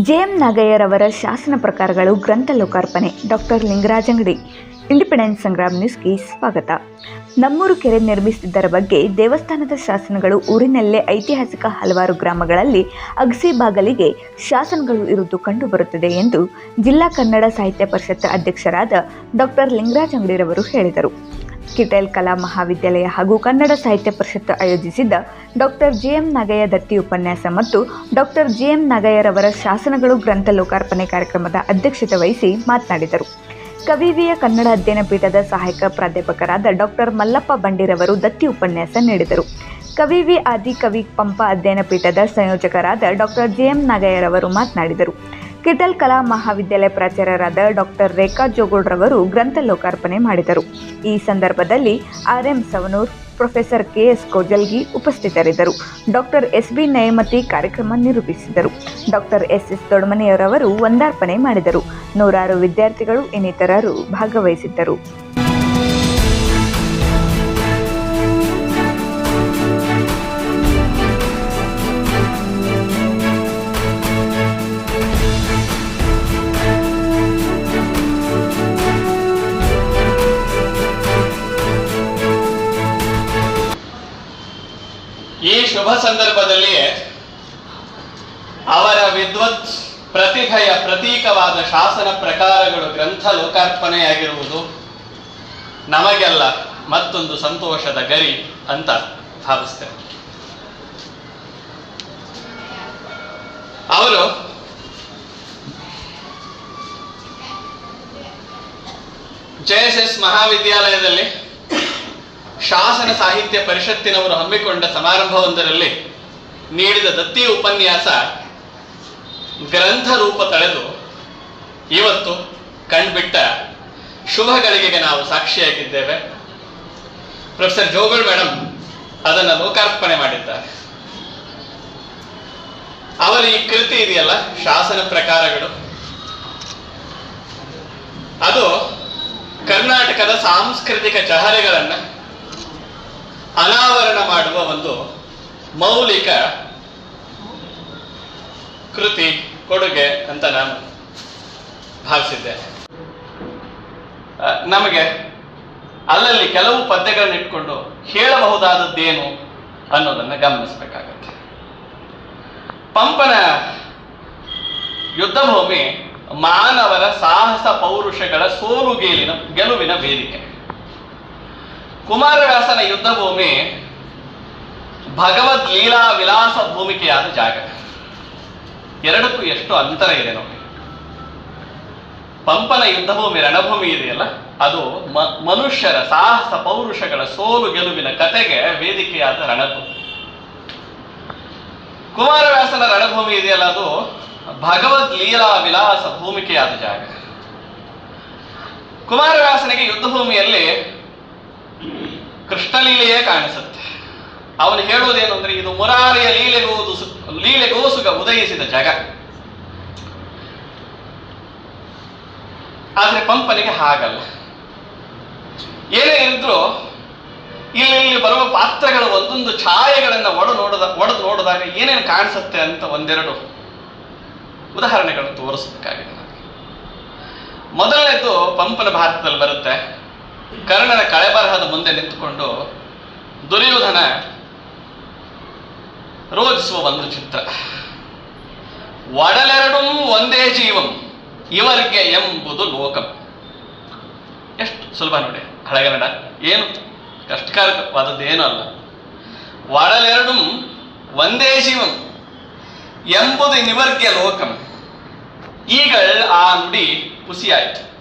JM ನಾಗಯ್ಯರವರ ಶಾಸನ ಪ್ರಕಾರಗಳು ಗ್ರಂಥ ಲೋಕಾರ್ಪಣೆ ಡಾಕ್ಟರ್ ಲಿಂಗರಾಜ್ ಅಂಗಡಿ ಇಂಡಿಪೆಂಡೆನ್ಸ್ ಸಂಗ್ರಾಮ್ ನ್ಯೂಸ್ಗೆ ಸ್ವಾಗತ. ನಮ್ಮೂರು ಕೆರೆ ನಿರ್ಮಿಸಿದ್ದರ ಬಗ್ಗೆ ದೇವಸ್ಥಾನದ ಶಾಸನಗಳು ಊರಿನಲ್ಲೇ ಐತಿಹಾಸಿಕ ಹಲವಾರು ಗ್ರಾಮಗಳಲ್ಲಿ ಅಗಸಿ ಬಾಗಲಿಗೆ ಶಾಸನಗಳು ಇರುವುದು ಕಂಡುಬರುತ್ತದೆ ಎಂದು ಜಿಲ್ಲಾ ಕನ್ನಡ ಸಾಹಿತ್ಯ ಪರಿಷತ್ ಅಧ್ಯಕ್ಷರಾದ ಡಾಕ್ಟರ್ ಲಿಂಗರಾಜ್ ಅಂಗಡಿರವರು ಹೇಳಿದರು. ಕಿಟೆಲ್ ಕಲಾ ಮಹಾವಿದ್ಯಾಲಯ ಹಾಗೂ ಕನ್ನಡ ಸಾಹಿತ್ಯ ಪರಿಷತ್ತು ಆಯೋಜಿಸಿದ್ದ ಡಾಕ್ಟರ್ ಜಿಎಂ ನಾಗಯ್ಯ ದತ್ತಿ ಉಪನ್ಯಾಸ ಮತ್ತು ಡಾಕ್ಟರ್ ಜಿಎಂ ನಾಗಯ್ಯರವರ ಶಾಸನಗಳು ಗ್ರಂಥ ಲೋಕಾರ್ಪಣೆ ಕಾರ್ಯಕ್ರಮದ ಅಧ್ಯಕ್ಷತೆ ವಹಿಸಿ ಮಾತನಾಡಿದರು. ಕವಿವಿಯ ಕನ್ನಡ ಅಧ್ಯಯನ ಪೀಠದ ಸಹಾಯಕ ಪ್ರಾಧ್ಯಾಪಕರಾದ ಡಾಕ್ಟರ್ ಮಲ್ಲಪ್ಪ ಬಂಡಿರವರು ದತ್ತಿ ಉಪನ್ಯಾಸ ನೀಡಿದರು. ಕವಿವಿ ಆದಿ ಕವಿ ಪಂಪ ಅಧ್ಯಯನ ಪೀಠದ ಸಂಯೋಜಕರಾದ ಡಾಕ್ಟರ್ ಜಿಎಂ ನಾಗಯ್ಯರವರು ಮಾತನಾಡಿದರು. ಕಿಟಲ್ ಕಲಾ ಮಹಾವಿದ್ಯಾಲಯ ಪ್ರಾಚಾರ್ಯರಾದ ಡಾಕ್ಟರ್ ರೇಖಾ ಜೋಗೋಡ್ರವರು ಗ್ರಂಥ ಲೋಕಾರ್ಪಣೆ ಮಾಡಿದರು. ಈ ಸಂದರ್ಭದಲ್ಲಿ R M Savanur, professor K S Kojalgi ಉಪಸ್ಥಿತರಿದ್ದರು. ಡಾಕ್ಟರ್ ಎಸ್ ಬಿ ನ್ಯಾಯಮತಿ ಕಾರ್ಯಕ್ರಮ ನಿರೂಪಿಸಿದರು. ಡಾಕ್ಟರ್ ಎಸ್ ಎಸ್ ದೊಡ್ಮನಿಯವರವರು ವಂದಾರ್ಪಣೆ ಮಾಡಿದರು. ನೂರಾರು ವಿದ್ಯಾರ್ಥಿಗಳು ಇನ್ನಿತರರು ಭಾಗವಹಿಸಿದ್ದರು. ಶುಭ ಸಂದರ್ಭದಲ್ಲಿ ಅವರ ವಿದ್ವತ್ ಪ್ರತಿಭೆಯ ಪ್ರತೀಕವಾದ ಶಾಸನ ಪ್ರಕಾರಗಳು ಗ್ರಂಥ ಲೋಕಾರ್ಪಣೆಯಾಗಿರುವುದು ನಮಗೆಲ್ಲ ಮತ್ತೊಂದು ಸಂತೋಷದ ಗರಿ ಅಂತ ಭಾವಿಸ್ತೇವೆ ಅವರು ಜೆ ಎಸ್ ಎಸ್ ಮಹಾವಿದ್ಯಾಲಯದಲ್ಲಿ ಶಾಸನ ಸಾಹಿತ್ಯ ಪರಿಷತ್ತಿನವರು ಹಮ್ಮಿಕೊಂಡ ಸಮಾರಂಭವೊಂದರಲ್ಲಿ ನೀಡಿದ ದತ್ತಿ ಉಪನ್ಯಾಸ ಗ್ರಂಥ ರೂಪ ತಳೆದು ಇವತ್ತು ಕಂಡುಬಿಟ್ಟ ಶುಭಗಳಿಗೆ ನಾವು ಸಾಕ್ಷಿಯಾಗಿದ್ದೇವೆ. ಪ್ರೊಫೆಸರ್ ಜೋಗಳ್ ಮೇಡಮ್ ಅದನ್ನು ಲೋಕಾರ್ಪಣೆ ಮಾಡಿದ್ದಾರೆ. ಅವರ ಈ ಕೃತಿ ಇದೆಯಲ್ಲ, ಶಾಸನ ಪ್ರಕಾರಗಳು. ಅದು ಕರ್ನಾಟಕದ ಸಾಂಸ್ಕೃತಿಕ ಚಹರೆಗಳನ್ನ ಅನಾವರಣ ಮಾಡುವ ಒಂದು ಮೌಲಿಕ ಕೃತಿ, ಕೊಡುಗೆ ಅಂತ ನಾನು ಭಾವಿಸಿದ್ದೇನೆ ನಮಗೆ ಅಲ್ಲಲ್ಲಿ ಕೆಲವು ಪದ್ಯಗಳನ್ನ ಇಟ್ಕೊಂಡು ಹೇಳಬಹುದಾದದ್ದೇನು ಅನ್ನೋದನ್ನ ಗಮನಿಸಬೇಕಾಗತ್ತೆ. ಪಂಪನ ಯುದ್ಧಭೂಮಿ ಮಾನವರ ಸಾಹಸ ಪೌರುಷಗಳ ಸೋಲು ಗೇಲಿನ ಗೆಲುವಿನ ವೇದಿಕೆ. ಕುಮಾರವ್ಯಾಸನ ಯುದ್ಧಭೂಮಿ ಭಗವದ್ ಲೀಲಾ ವಿಲಾಸ ಭೂಮಿಕೆಯಾದ ಜಾಗ. ಎರಡಕ್ಕೂ ಎಷ್ಟು ಅಂತರ ಇದೆ ನೋಡಿ. ಪಂಪನ ಯುದ್ಧಭೂಮಿ ರಣಭೂಮಿ ಇದೆಯಲ್ಲ, ಅದು ಮನುಷ್ಯರ ಸಾಹಸ ಪೌರುಷಗಳ ಸೋಲು ಗೆಲುವಿನ ಕತೆಗೆ ವೇದಿಕೆಯಾದ ರಣಭೂಮಿ. ಕುಮಾರವ್ಯಾಸನ ರಣಭೂಮಿ ಇದೆಯಲ್ಲ, ಅದು ಭಗವದ್ ಲೀಲಾ ವಿಲಾಸ ಭೂಮಿಕೆಯಾದ ಜಾಗ. ಕುಮಾರವ್ಯಾಸನಿಗೆ ಯುದ್ಧಭೂಮಿಯಲ್ಲಿ ಕೃಷ್ಣಲೀಲೆಯೇ ಕಾಣಿಸುತ್ತೆ. ಅವನು ಹೇಳುವುದೇನು ಅಂದ್ರೆ, ಇದು ಮುರಾರಿಯ ಲೀಲೆಗೋದು ಲೀಲೆಗೋಸುಗ ಉದಯಿಸಿದ ಜಗ. ಆದ್ರೆ ಪಂಪನಿಗೆ ಹಾಗಲ್ಲ. ಏನೇ ಇದ್ರು ಇಲ್ಲಿ ಇಲ್ಲಿ ಬರುವ ಪಾತ್ರಗಳು ಒಂದೊಂದು ಛಾಯೆಗಳನ್ನ ಒಡ ನೋಡದ, ಒಡೆದು ನೋಡಿದಾಗ ಏನೇನು ಕಾಣಿಸುತ್ತೆ ಅಂತ ಒಂದೆರಡು ಉದಾಹರಣೆಗಳನ್ನು ತೋರಿಸಬೇಕಾಗಿದೆ. ಮೊದಲನೇದು ಪಂಪನ ಭಾರತದಲ್ಲಿ ಬರುತ್ತೆ. ಕರ್ಣನ ಕಳೆಬರಹದ ಮುಂದೆ ನಿಂತುಕೊಂಡು ದುರ್ಯೋಧನ ರೋಧಿಸುವ ಒಂದು ಚಿತ್ರ. ಒಡಲೆರಡೂ ಒಂದೇ ಜೀವಂ, ಇವರಿಗೆ ಎಂಬುದು ಲೋಕಂ. ಎಷ್ಟು ಸುಲಭ ನೋಡಿ ಹಳೆಗನ್ನಡ ಏನು? ಕಷ್ಟಕರವಾದದ್ದು ಏನೂ ಅಲ್ಲ. ಒಡಲೆರಡು ಒಂದೇ ಜೀವಂ, ಎಂಬುದು ನಿವರ್ಗ್ಯ ಲೋಕಂ. ಈಗ ಆ ನುಡಿ ಹುಸಿಯಾಯಿತು.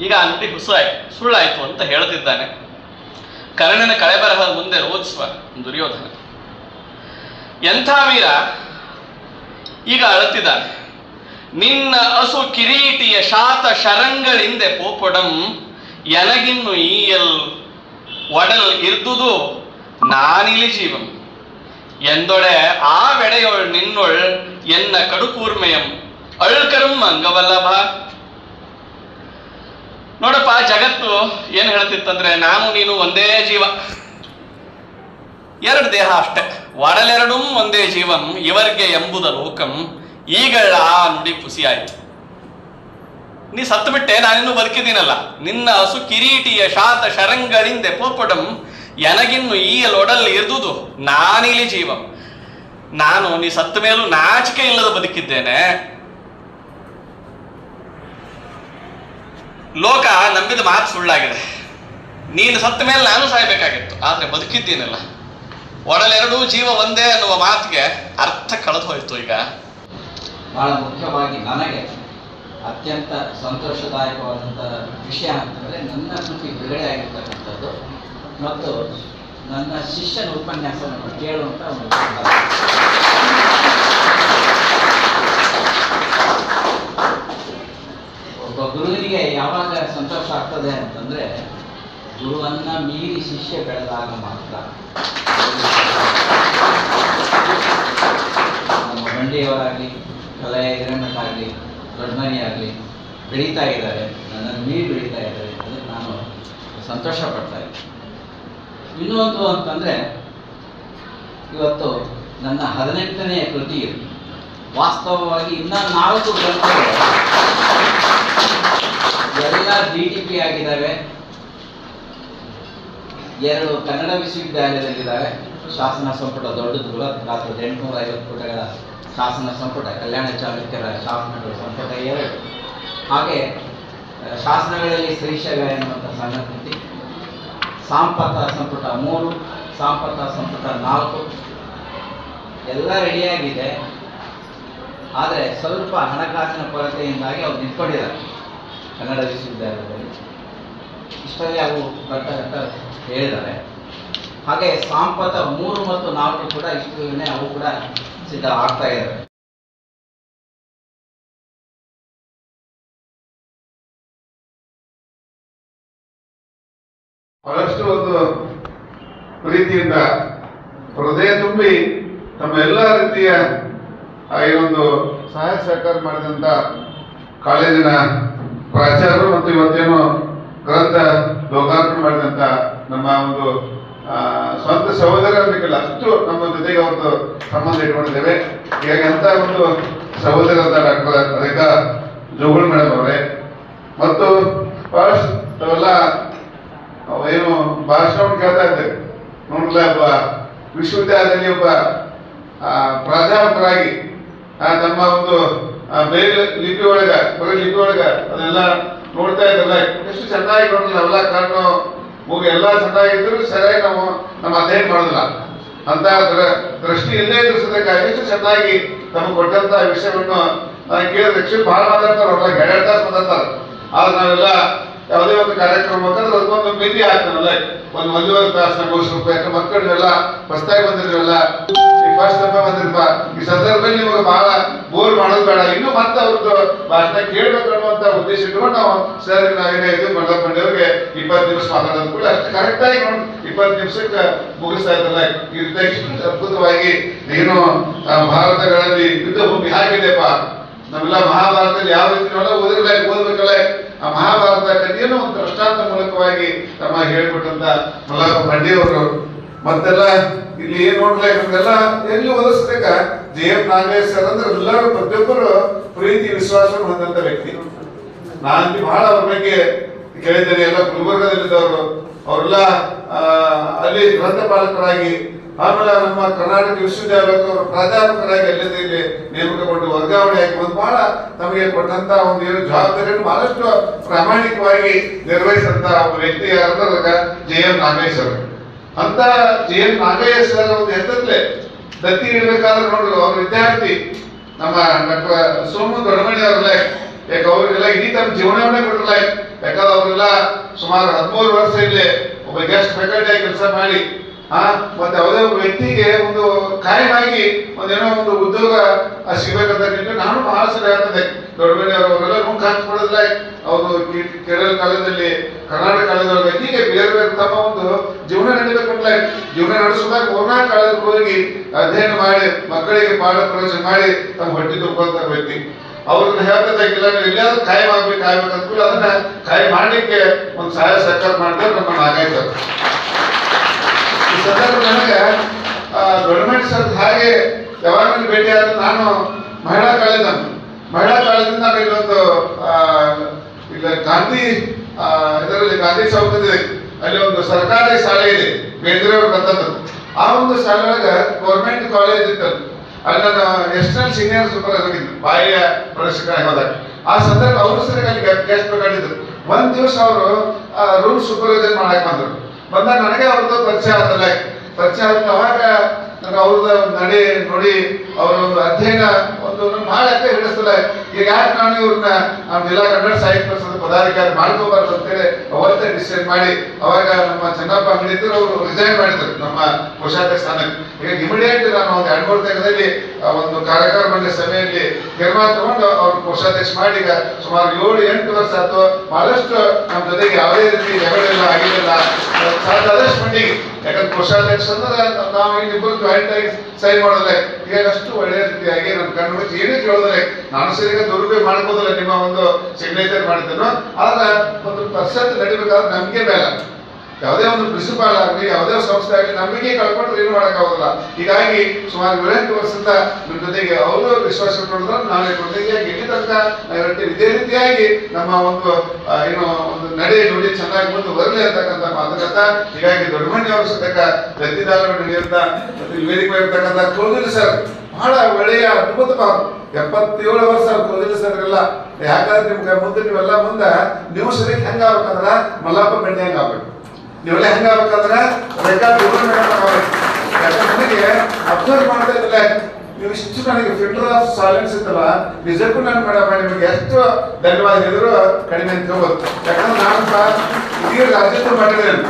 ಈಗ ಆ ನುಡಿ ಹುಸಾಯ್ತು ಸುಳ್ಳಾಯ್ತು ಅಂತ ಹೇಳ್ತಿದ್ದಾನೆ. ಕರ್ಣನ ಕಳೆಬರಹದ ಮುಂದೆ ರೋಧಿಸುವ ದುರ್ಯೋಧನ. ಎಂಥ ವೀರ ಈಗ ಅಳುತ್ತಿದ್ದಾನೆ. ನಿನ್ನ ಅಸು ಕಿರೀಟಿಯ ಶಾತ ಶರಂಗಳಿಂದೆ ಪೋಪೊಡಂ, ಎನಗಿನ್ನು ಈಯಲ್ ಒಡಲ್ ಇರ್ದುದು ನಾನಿಲಿ ಜೀವಂ. ಎಂದೊಡೆ ಆ ವೆಡೆಯೊಳ್ ನಿನ್ನೊಳ್ ಎನ್ನ ಕಡುಕೂರ್ಮೆಯಂ, ಅಳ್ಕರಂ ಅಂಗವಲ್ಲಭ. ನೋಡಪ್ಪ, ಜಗತ್ತು ಏನ್ ಹೇಳ್ತಿತ್ತಂದ್ರೆ ನಾನು, ನೀನು ಒಂದೇ ಜೀವ. ಎರಡು ದೇಹ ಅಷ್ಟೆ. ಒಡಲೆರಡೂ ಒಂದೇ ಜೀವಂ, ಇವರಿಗೆ ಎಂಬುದ ಲೋಕಂ. ಈಗಳ ಆ ನುಡಿ ಪುಸಿ ಆಯ್ತು ನೀ ಸತ್ತು ಬಿಟ್ಟೆ, ನಾನಿನ್ನೂ ಬದುಕಿದ್ದೀನಲ್ಲ. ನಿನ್ನ ಹಸು ಕಿರೀಟಿಯ ಶಾತ ಶರಂಗರಿಂದೆ ಪೋಪಡಂ ಎನಗಿನ್ನು ಈ ಲೊಡಲ್ಲಿ ಇರ್ದುದು ನಾನಿಲಿ ಜೀವಂ. ನಾನು ನೀ ಸತ್ತ ಮೇಲೂ ನಾಚಿಕೆ ಇಲ್ಲದ ಬದುಕಿದ್ದೇನೆ. ಲೋಕ ನಂಬಿದ ಮಾತು ಸುಳ್ಳಾಗಿದೆ. ನೀನು ಸತ್ತ ಮೇಲೆ ನಾನು ಸಾಯ್ಬೇಕಾಗಿತ್ತು, ಆದ್ರೆ ಬದುಕಿದ್ದೀನಲ್ಲ. ಒಡಲೆರಡೂ ಜೀವ ಒಂದೇ ಅನ್ನುವ ಮಾತಿಗೆ ಅರ್ಥ ಕಳೆದು ಹೋಯ್ತು ಈಗ. ಬಹಳ ಮುಖ್ಯವಾಗಿ ನನಗೆ ಅತ್ಯಂತ ಸಂತೋಷದಾಯಕವಾದಂಥ ವಿಷಯ ಅಂತಂದರೆ ನನ್ನ ಕೃತಿ ಬಿಡುಗಡೆ ಆಗಿರ್ತಕ್ಕಂಥದ್ದು ಮತ್ತು ನನ್ನ ಶಿಷ್ಯನ ಉಪನ್ಯಾಸವನ್ನು ಕೇಳುವಂಥ ಒಂದು ಸಂದರ್ಭ. ಒಬ್ಬ ಗುರುವಿನಿಗೆ ಯಾವಾಗ ಸಂತೋಷ ಆಗ್ತದೆ ಅಂತಂದರೆ ಗುರುವನ್ನ ಮೀರಿ ಶಿಷ್ಯ ಬೆಳೆದಾಗ ಮಾತ್ರ ನಮ್ಮ ಬಂಡಿಯವರಾಗಲಿ ಕಲೆಯ ಹಿರೇಮಠ ಆಗಲಿ ದೊಡ್ಡಮನಿಯಾಗಲಿ ಬೆಳೀತಾ ಇದ್ದಾರೆ. ನನ್ನನ್ನು ಮೀರಿ ಬೆಳೀತಾ ಇದ್ದಾರೆ ಅದಕ್ಕೆ ನಾನು ಸಂತೋಷ ಪಡ್ತಾ ಇದ್ದೀನಿ ಇನ್ನೊಂದು ಅಂತಂದರೆ, ಇವತ್ತು ನನ್ನ ಹದಿನೆಂಟನೆಯ ಕೃತಿ ಇದು. ವಾಸ್ತವವಾಗಿ ಇನ್ನ ನಾಲ್ಕು ಗ್ರಂಥಗಳು. ಎಲ್ಲ ಡಿ ಟಿ ಪಿ ಆಗಿದ್ದಾವೆ. ಎರಡು ಕನ್ನಡ ವಿಶ್ವವಿದ್ಯಾಲಯದಲ್ಲಿದ್ದಾವೆ ಶಾಸನ ಸಂಪುಟ ದೊಡ್ಡದು ಬೃಹತ್ ಎಂಟುನೂರ ಐವತ್ತು ಪುಟಗಳ ಶಾಸನ ಸಂಪುಟ, ಕಲ್ಯಾಣ ಚಾಲುಕ್ಯರ ಶಾಸನಗಳ ಸಂಪುಟ ಎರಡು. ಹಾಗೆ ಶಾಸನಗಳಲ್ಲಿ ಶ್ರೀಶೈಲ ಎನ್ನುವಂಥ ಸಣ್ಣ ಕೃತಿ ಸಾಂಪತ ಸಂಪುಟ ಮೂರು, ಸಾಂಪತ ಸಂಪುಟ ನಾಲ್ಕು. ಎಲ್ಲ ರೆಡಿಯಾಗಿದೆ ಆದರೆ ಸ್ವಲ್ಪ ಹಣಕಾಸಿನ ಕೊರತೆಯಿಂದಾಗಿ ಅವ್ರು ನಿಂತ್ಕೊಂಡಿದ್ದಾರೆ ಕನ್ನಡ ವಿಶ್ವವಿದ್ಯಾಲಯದಲ್ಲಿ. ಇಷ್ಟರಲ್ಲಿ ಅವು ಬರ್ತಾ ಹೇಳಿದ್ದಾರೆ. ಹಾಗೆ ಸಾಂಪತ ಮೂರು ಮತ್ತು ನಾಲ್ಕು ಕೂಡ ಇಷ್ಟನೇ ಅವು ಕೂಡ ಸಿದ್ಧ ಆಗ್ತಾ ಇದ್ದಾರೆ ಬಹಳಷ್ಟು ಒಂದು ಪ್ರೀತಿಯಿಂದ ಹೃದಯ ತುಂಬಿ ತಮ್ಮ ಎಲ್ಲ ರೀತಿಯ ಈ ಒಂದು ಸಹಾಯ ಸಹಕಾರ ಮಾಡಿದಂತ ಕಾಲೇಜಿನ ಪ್ರಾಚಾರ್ಯರು ಮತ್ತು ಇವತ್ತೇನು ಗ್ರಂಥ ಲೋಕಾರ್ಪಣೆ ಮಾಡಿದಂತ ನಮ್ಮ ಒಂದು ಸ್ವಂತ ಸಹೋದರ ಅನ್ಬೇಕಲ್ಲ ಅಷ್ಟು ನಮ್ಮ ಜೊತೆಗೆ ಒಂದು ಸಂಬಂಧ ಇಟ್ಕೊಂಡಿದ್ದೇವೆ. ಹೀಗಾಗಿ ಅಂತ ಒಂದು ಅಂತ ಡಾಕ್ಟರ್ ರೇಖಾ ಜೋಗುಳ್ ಮೇಡಮ್ ಅವರೇ. ಮತ್ತು ಫಸ್ಟ್ ಅವೆಲ್ಲ ಏನು ಭಾಷಣ ಕೇಳ್ತಾ ಇದ್ದೆ. ನೋಡ್ಲ ಒಬ್ಬ ವಿಶ್ವವಿದ್ಯಾಲಯದಲ್ಲಿ ಒಬ್ಬ ಪ್ರಾಧ್ಯಾಪಕರಾಗಿ ಆ, ತಮ್ಮ ಒಂದು ಬೇರೆ ಲಿಪಿ ಒಳಗ ಬರೀ ಲಿಪಿ ಒಳಗ ಅದೆಲ್ಲ ನೋಡ್ತಾ ಇದ್ದಲ್ಲ. ಎಷ್ಟು ಚೆನ್ನಾಗಿ ನೋಡಲ್ಲ ಅವೆಲ್ಲ ಕಣ್ಣು ಮೂಗು ಎಲ್ಲ ಚೆನ್ನಾಗಿದ್ರು ಸರಿಯಾಗಿ ನಾವು ನಮ್ಮ ಅಧ್ಯಯನ ಮಾಡೋದಿಲ್ಲ ಅಂತ ದೃಷ್ಟಿ ಇಲ್ಲೇ ಇರಿಸೋದಕ್ಕಾಗಿ ಎಷ್ಟು ಚೆನ್ನಾಗಿ ತಮಗೆ ಕೊಟ್ಟಂತ ವಿಷಯವನ್ನು ನಾನು ಕೇಳಿದ್ರೆ ಬಹಳ ಮಾತಾಡ್ತಾರೆ. ಅವ್ರಲ್ಲ ಹೇಳ್ತಾ ತಾಸು ಮಾತಾಡ್ತಾರೆ. ಆದ್ರೆ ನಾವೆಲ್ಲ ಯಾವುದೇ ಒಂದು ಕಾರ್ಯಕ್ರಮ ಬೇಕಾದ್ರೆ ಅದಕ್ಕೊಂದು ಮಿತಿ ಆಗ್ತಾನಲ್ಲ ಒಂದು ಒಂದೂವರೆ ತಾಸು ರೂಪಾಯಿ ಯಾಕಂದ್ರೆ ಮಕ್ಕಳೆಲ್ಲ ಹೊಸದಾಗಿ ಬಂದಿದ್ರಲ್ಲ. ಈ ಫಸ್ಟ್ ಬಂದಿರಪ್ಪ ಈ ಇವಾಗ ಬಹಳ ಬೋರ್ ಮಾಡೋದು ಬೇಡ. ಇನ್ನು ಮತ್ತೆ ಅವ್ರದ್ದು ಭಾಷಣ ಕೇಳಬೇಕು ಅನ್ನುವಂತ ಉದ್ದೇಶ ಇಟ್ಕೊಂಡು ನಾವು ಸರ್ ನಾವೇನೇ ಇದು ಮಲ್ಲ ಬಂದವ್ರಿಗೆ ಇಪ್ಪತ್ತು ನಿಮಿಷ ಮಾತಾಡೋದು ಕೂಡ ಅಷ್ಟು. ಕರೆಕ್ಟ್ ಆಗಿ ನೋಡಿ, ಇಪ್ಪತ್ತು ನಿಮಿಷಕ್ಕೆ ಮುಗಿಸ್ತಾ ಇದ್ದಲ್ಲ ಇಷ್ಟು ಅದ್ಭುತವಾಗಿ ಏನು ಭಾರತಗಳಲ್ಲಿ ಯುದ್ಧ ಭೂಮಿ ಹಾಕಿದೆಪ್ಪ ನಾವೆಲ್ಲ ಮಹಾಭಾರತದಲ್ಲಿ ಯಾವ ರೀತಿ ನಾವೆಲ್ಲ ಓದಿರ್ಲೇ ಓದ್ಬೇಕಲ್ಲ. ಆ ಮಹಾಭಾರತ ಕಥೆಯನ್ನು ಒಂದು ದೃಷ್ಟಾಂತ ಮೂಲಕವಾಗಿ ತಮ್ಮ ಹೇಳ್ಬಿಟ್ಟಂತ ಮಲ್ಲಪ್ಪ ಬಂಡಿಯವರು ಮತ್ತೆಲ್ಲ ಇಲ್ಲಿ ಏನ್ ನೋಡ್ಲಾ ಎಲ್ಲಿ ಓದಿಸ್ಬೇಕ? ಜೆ ಎಂ ಅಂದ್ರೆ ಎಲ್ಲರೂ ಪ್ರತಿಯೊಬ್ಬರು ಪ್ರೀತಿ ವಿಶ್ವಾಸ ಹೊಂದಂತ ವ್ಯಕ್ತಿ. ನಾನು ಬಹಳ ಅವ್ರ ಬಗ್ಗೆ ಕೇಳಿದ್ದೇನೆ, ಎಲ್ಲ ಗುಲ್ಬರ್ಗದಲ್ಲಿದ್ದವರು. ಅವರೆಲ್ಲ ಅಲ್ಲಿ ಗ್ರಂಥಪಾಲಕರಾಗಿ, ಆಮೇಲೆ ನಮ್ಮ ಕರ್ನಾಟಕ ವಿಶ್ವವಿದ್ಯಾಲಯಕ್ಕೆ ಅವರು ಪ್ರಾಧ್ಯಾಪಕರಾಗಿ ಅಲ್ಲಿಂದ ಇಲ್ಲಿ ನೇಮಕಗೊಂಡು ವರ್ಗಾವಣೆ ಆಗಿ ಒಂದು ಬಹಳ ತಮಗೆ ಕೊಟ್ಟಂತ ಒಂದು ಏನು ಜವಾಬ್ದಾರಿಯನ್ನು ಬಹಳಷ್ಟು ಪ್ರಾಮಾಣಿಕವಾಗಿ ನಿರ್ವಹಿಸಂತ ಒಬ್ಬ ವ್ಯಕ್ತಿ ಯಾರಂದ್ರೆ ಜೆ ಎಂ ನಾಗೇಶ್ ಅಂತ ಜೆ ಎಂ ನಾಗೇಶ್ ಅವರ ಒಂದು ಹೆಸರಲ್ಲೇ ದತ್ತಿ ಇರಬೇಕಾದ್ರೆ ನೋಡ್ರಿ ಅವ್ರ ವಿದ್ಯಾರ್ಥಿ. ನಮ್ಮ ಡಾಕ್ಟರ್ ಸೋಮು ದೊಡ್ಡಮಣಿ ಅವರಲ್ಲೇ. ಯಾಕೆ ಅವ್ರಿಗೆಲ್ಲ ಇಡೀ ತಮ್ಮ ಜೀವನವನ್ನೇ ಕೊಟ್ಟಿರಲ್ಲ ಯಾಕಂದ್ರೆ ಅವರೆಲ್ಲ ಸುಮಾರು ಹದಿಮೂರು ವರ್ಷ ಇಲ್ಲಿ ಒಬ್ಬ ಗೆಸ್ಟ್ ಫ್ಯಾಕಲ್ಟಿ ಆಗಿ ಕೆಲಸ ಮಾಡಿ ಆ, ಮತ್ತೆ ಯಾವುದೇ ವ್ಯಕ್ತಿಗೆ ಒಂದು ಕಾಯಮಾಗಿ ಒಂದೇನೋ ಒಂದು ಉದ್ಯೋಗ ಸಿಗ್ಬೇಕಂತ ನಾನು ಬಹಳ ಸಲ ಹೇಳ್ತದೆ ಗೌರ್ಮೆಂಟ್ ಅವರೆಲ್ಲ ಮುಖ ಹಾಕ್ಸ್ಕೊಡೋದಿಲ್ಲ ಅವರು ಕೇರಳ ಕಾಲದಲ್ಲಿ, ಕರ್ನಾಟಕ ಕಾಲದೊಳಗೆ ಹೀಗೆ ಬೇರೆ ಬೇರೆ ತಮ್ಮ ಒಂದು ಜೀವನ ನಡೀಬೇಕಂದ್ರೆ ಜೀವನ ನಡೆಸುವಾಗ ಮೂರ್ನಾಲ್ಕು ಕಾಲಕ್ಕೆ ಹೋಗಿ ಅಧ್ಯಯನ ಮಾಡಿ, ಮಕ್ಕಳಿಗೆ ಪಾಠ ಪ್ರವಚನ ಮಾಡಿ ತಮ್ಮ ಹೊಟ್ಟೆ ತುಂಬುವಂತ ವ್ಯಕ್ತಿ. ಅವ್ರನ್ನ ಹೇಳ್ತದಾಗಿಲ್ಲ ನೀವು ಎಲ್ಲಾದ್ರೂ ಕಾಯಂ ಆಗ್ಬೇಕು ಅದನ್ನ ಕಾಯಿ ಮಾಡಲಿಕ್ಕೆ ಒಂದು ಸಹಾಯ ಸರ್ಕಾರ ಮಾಡಿದ್ರೆ ನಮ್ಮ ನಾಗಾಯ್ತರು ಈ ಸಂದರ್ಭ ನನಗೆ ಗೌರ್ಮೆಂಟ್ ಸರ್ ಹಾಗೆ ಯಾವಾಗಲೂ ಭೇಟಿ ಆದ್ರೆ ನಾನು ಮಹಿಳಾ ಕಾಲೇಜ್ ಮಹಿಳಾ ಕಾಲೇಜಿಂದ ನಾನು ಇಲ್ಲೊಂದು ಇಲ್ಲ ಗಾಂಧಿ ಇದರಲ್ಲಿ ಗಾಂಧಿ ಚೌಕದಲ್ಲಿ ಅಲ್ಲಿ ಒಂದು ಸರ್ಕಾರಿ ಶಾಲೆ ಇದೆ, ಬೇಂದ್ರೆ ಅವ್ರು ಬಂದದ್ದು. ಆ ಒಂದು ಶಾಲೆ ಒಳಗೆ ಗೌರ್ಮೆಂಟ್ ಕಾಲೇಜ್ ಇತ್ತು ಅಲ್ಲಿ. ನಾನು ಎಕ್ಸ್ಟರ್ನಲ್ ಸೀನಿಯರ್ ಸೂಪರ್ ಹೋಗಿದ್ದು ಬಾಯಿಯ ಪ್ರದರ್ಶಕರಾಗಿ ಹೋದಾಗ. ಆ ಸಂದರ್ಭ ಅವರು ಸರಿ ಅಲ್ಲಿ ಗೆಸ್ಟ್ ಬೇಕಾಗಿದ್ದರು ಒಂದ್ ದಿವಸ ಅವರು ರೂಮ್ ಸೂಪರ್ವೈಸರ್ ಮಾಡಕ್ ಬಂದ್ರು. ಬಂದಾಗ ನನಗೆ ಅವ್ರದ್ದು ಪರಿಚಯ ಆದಲ್ಲ ಪರಿಚಯ ಆದ ಅವಾಗ ಅವ್ರದ್ದು ನಡೆ ನೋಡಿ ಅವರ ಒಂದು ಅಧ್ಯಯನ ಒಂದು ಮಾಡಕ್ಕೆ ಹಿಡಿಸಲ್ಲ ಈಗ ಯಾಕೆ ನಾನು ಇವ್ರನ್ನ ನಮ್ಮ ಜಿಲ್ಲಾ ಕನ್ನಡ ಸಾಹಿತ್ಯ ಪರಿಷತ್ ಪದಾಧಿಕಾರಿ ಮಾಡ್ಕೋಬಾರ್ದು ಅಂತೇಳಿ ಅವತ್ತೇ ಡಿಸೈಡ್ ಮಾಡಿ, ಅವಾಗ ನಮ್ಮ ಚೆನ್ನಪ್ಪ ಅಂಗಡಿದ್ರು ಅವರು ರಿಸೈನ್ ಮಾಡಿದ್ರು ನಮ್ಮ ಕೋಶಾಧ್ಯಕ್ಷ ಸ್ಥಾನಕ್ಕೆ. ಈಗ ಇಮಿಡಿಯೇಟ್ ನಾನು ಒಂದು ಎರಡು ಮೂರು ದಿನದಲ್ಲಿ ಒಂದು ಕಾರ್ಯಕ್ರಮ ಮಂಡಳಿ ಸಭೆಯಲ್ಲಿ ತೀರ್ಮಾನ ತಗೊಂಡು ಅವ್ರ ಕೋಶಾಧ್ಯಕ್ಷ ಮಾಡಿ, ಈಗ ಸುಮಾರು ಏಳು, ಎಂಟು ವರ್ಷ ಅಥವಾ ಬಹಳಷ್ಟು ನಮ್ಮ ಜೊತೆಗೆ ಯಾವುದೇ ರೀತಿ ಜಗಳಿಲ್ಲ ಆಗಿಲ್ಲ ಸಾಧ್ಯ ಆದಷ್ಟು ಮಟ್ಟಿಗೆ ಯಾಕಂದ್ರೆ ಕೋಶಾಧ್ಯಕ್ಷ ಅಂದ್ರೆ ನಾವು ಇಬ್ಬರು ಜಾಯಿಂಟ್ ಆಗಿ ಸೈನ್ ಮಾಡೋದ್ರೆ ಅಷ್ಟು ಒಳ್ಳೆಯ ರೀತಿಯಾಗಿ ನಮ್ಮ ಕಣ್ಣು ಏನೇ ಕೇಳಿದ್ರೆ ನಾನು ಸರಿಯಾಗಿ ದುರುಪಯೋಗ ಮಾಡ್ಬೋದಲ್ಲ ನಿಮ್ಮ ಒಂದು ಸಿಗ್ನೇಚರ್ ಮಾಡ್ತೇನೋ ಆದ್ರೆ ಒಂದು ಪರ್ಸೆಂಟ್ ನಡಿಬೇಕಾದ್ರೆ ನಮಗೆ ಬೇಡ. ಯಾವುದೇ ಒಂದು ಪ್ರಿನ್ಸಿಪಾಲ್ ಆಗಲಿ, ಯಾವುದೇ ಸಂಸ್ಥೆ ಆಗಲಿ ನಂಬಿಕೆ ಕಳ್ಕೊಂಡು ಏನು ಮಾಡೋಕ್ಕಾಗೋದಿಲ್ಲ ಹೀಗಾಗಿ ಸುಮಾರು ಏಳೆಂಟು ವರ್ಷದಿಂದ ನಿಮ್ಮ ಜೊತೆಗೆ ಅವರು ವಿಶ್ವಾಸ ನಾನು ಇದ್ರ ಜೊತೆಗೆ ಇಲ್ಲಿ ತನಕ ನಾವು ಇದೇ ರೀತಿಯಾಗಿ ನಮ್ಮ ಒಂದು ಏನು ಒಂದು ನಡೆ ನುಡಿ ಚೆನ್ನಾಗಿ ಮುಂದೆ ಬರಲಿ ಅಂತಕ್ಕಂಥ ಮಾತುಕತ. ಹೀಗಾಗಿ ದೊಡ್ಡಮಣ್ಣಿ ಅವರು ಸತಕ ರತಿದಾರ ನಡೆಯುತ್ತ ಮತ್ತು ಇಲ್ಲಿ ವೇದಿಕೆ ಇರ್ತಕ್ಕಂಥ ಕೋಗಿಲ್ ಸರ್, ಬಹಳ ಒಳ್ಳೆಯ, ಅದ್ಭುತ ಮಾತು ಎಪ್ಪತ್ತೇಳು ವರ್ಷ ಕೋಗಿಲ್ ಸರ್ ಎಲ್ಲ ಯಾಕಂದ್ರೆ ನಿಮ್ಗೆ ಮುಂದೆ ನೀವೆಲ್ಲ ಮುಂದೆ ನೀವು ಸರಿಯಾಗಿ ಹೆಂಗ ಆಗ್ಬೇಕಂದ್ರ ಮಲ್ಲಪ್ಪ ಬೆಣ್ಣೆ ಹೆಂಗ ಆಗ್ಬೇಕು? ನೀವೆಲ್ಲ ಹೆಂಗ ಆಗ್ಬೇಕಂದ್ರ ರೆಕಾರ್ಡ್ ನನಗೆ ಅಬ್ಸರ್ವ್ ಮಾಡ್ತಾ ಇದ್ದಿಲ್ಲ ನೀವು ಇಷ್ಟು ನನಗೆ ಫಿಲ್ಟರ್ ಆಫ್ ಸೈಲೆನ್ಸ್ ಇತ್ತಲ್ಲ, ನಿಜಕ್ಕೂ ನಾನು ಮೇಡಮ್ ನಿಮಗೆ ಎಷ್ಟು ಧನ್ಯವಾದ ಹೇಳಿದ್ರು ಕಡಿಮೆ ಅಂತ ಹೇಳ್ಬೋದು. ಯಾಕಂದ್ರೆ ನಾನು ಸಹ ಇದೀಗ ರಾಜ್ಯದ ಮಾಡಿದ್ದೇನೆ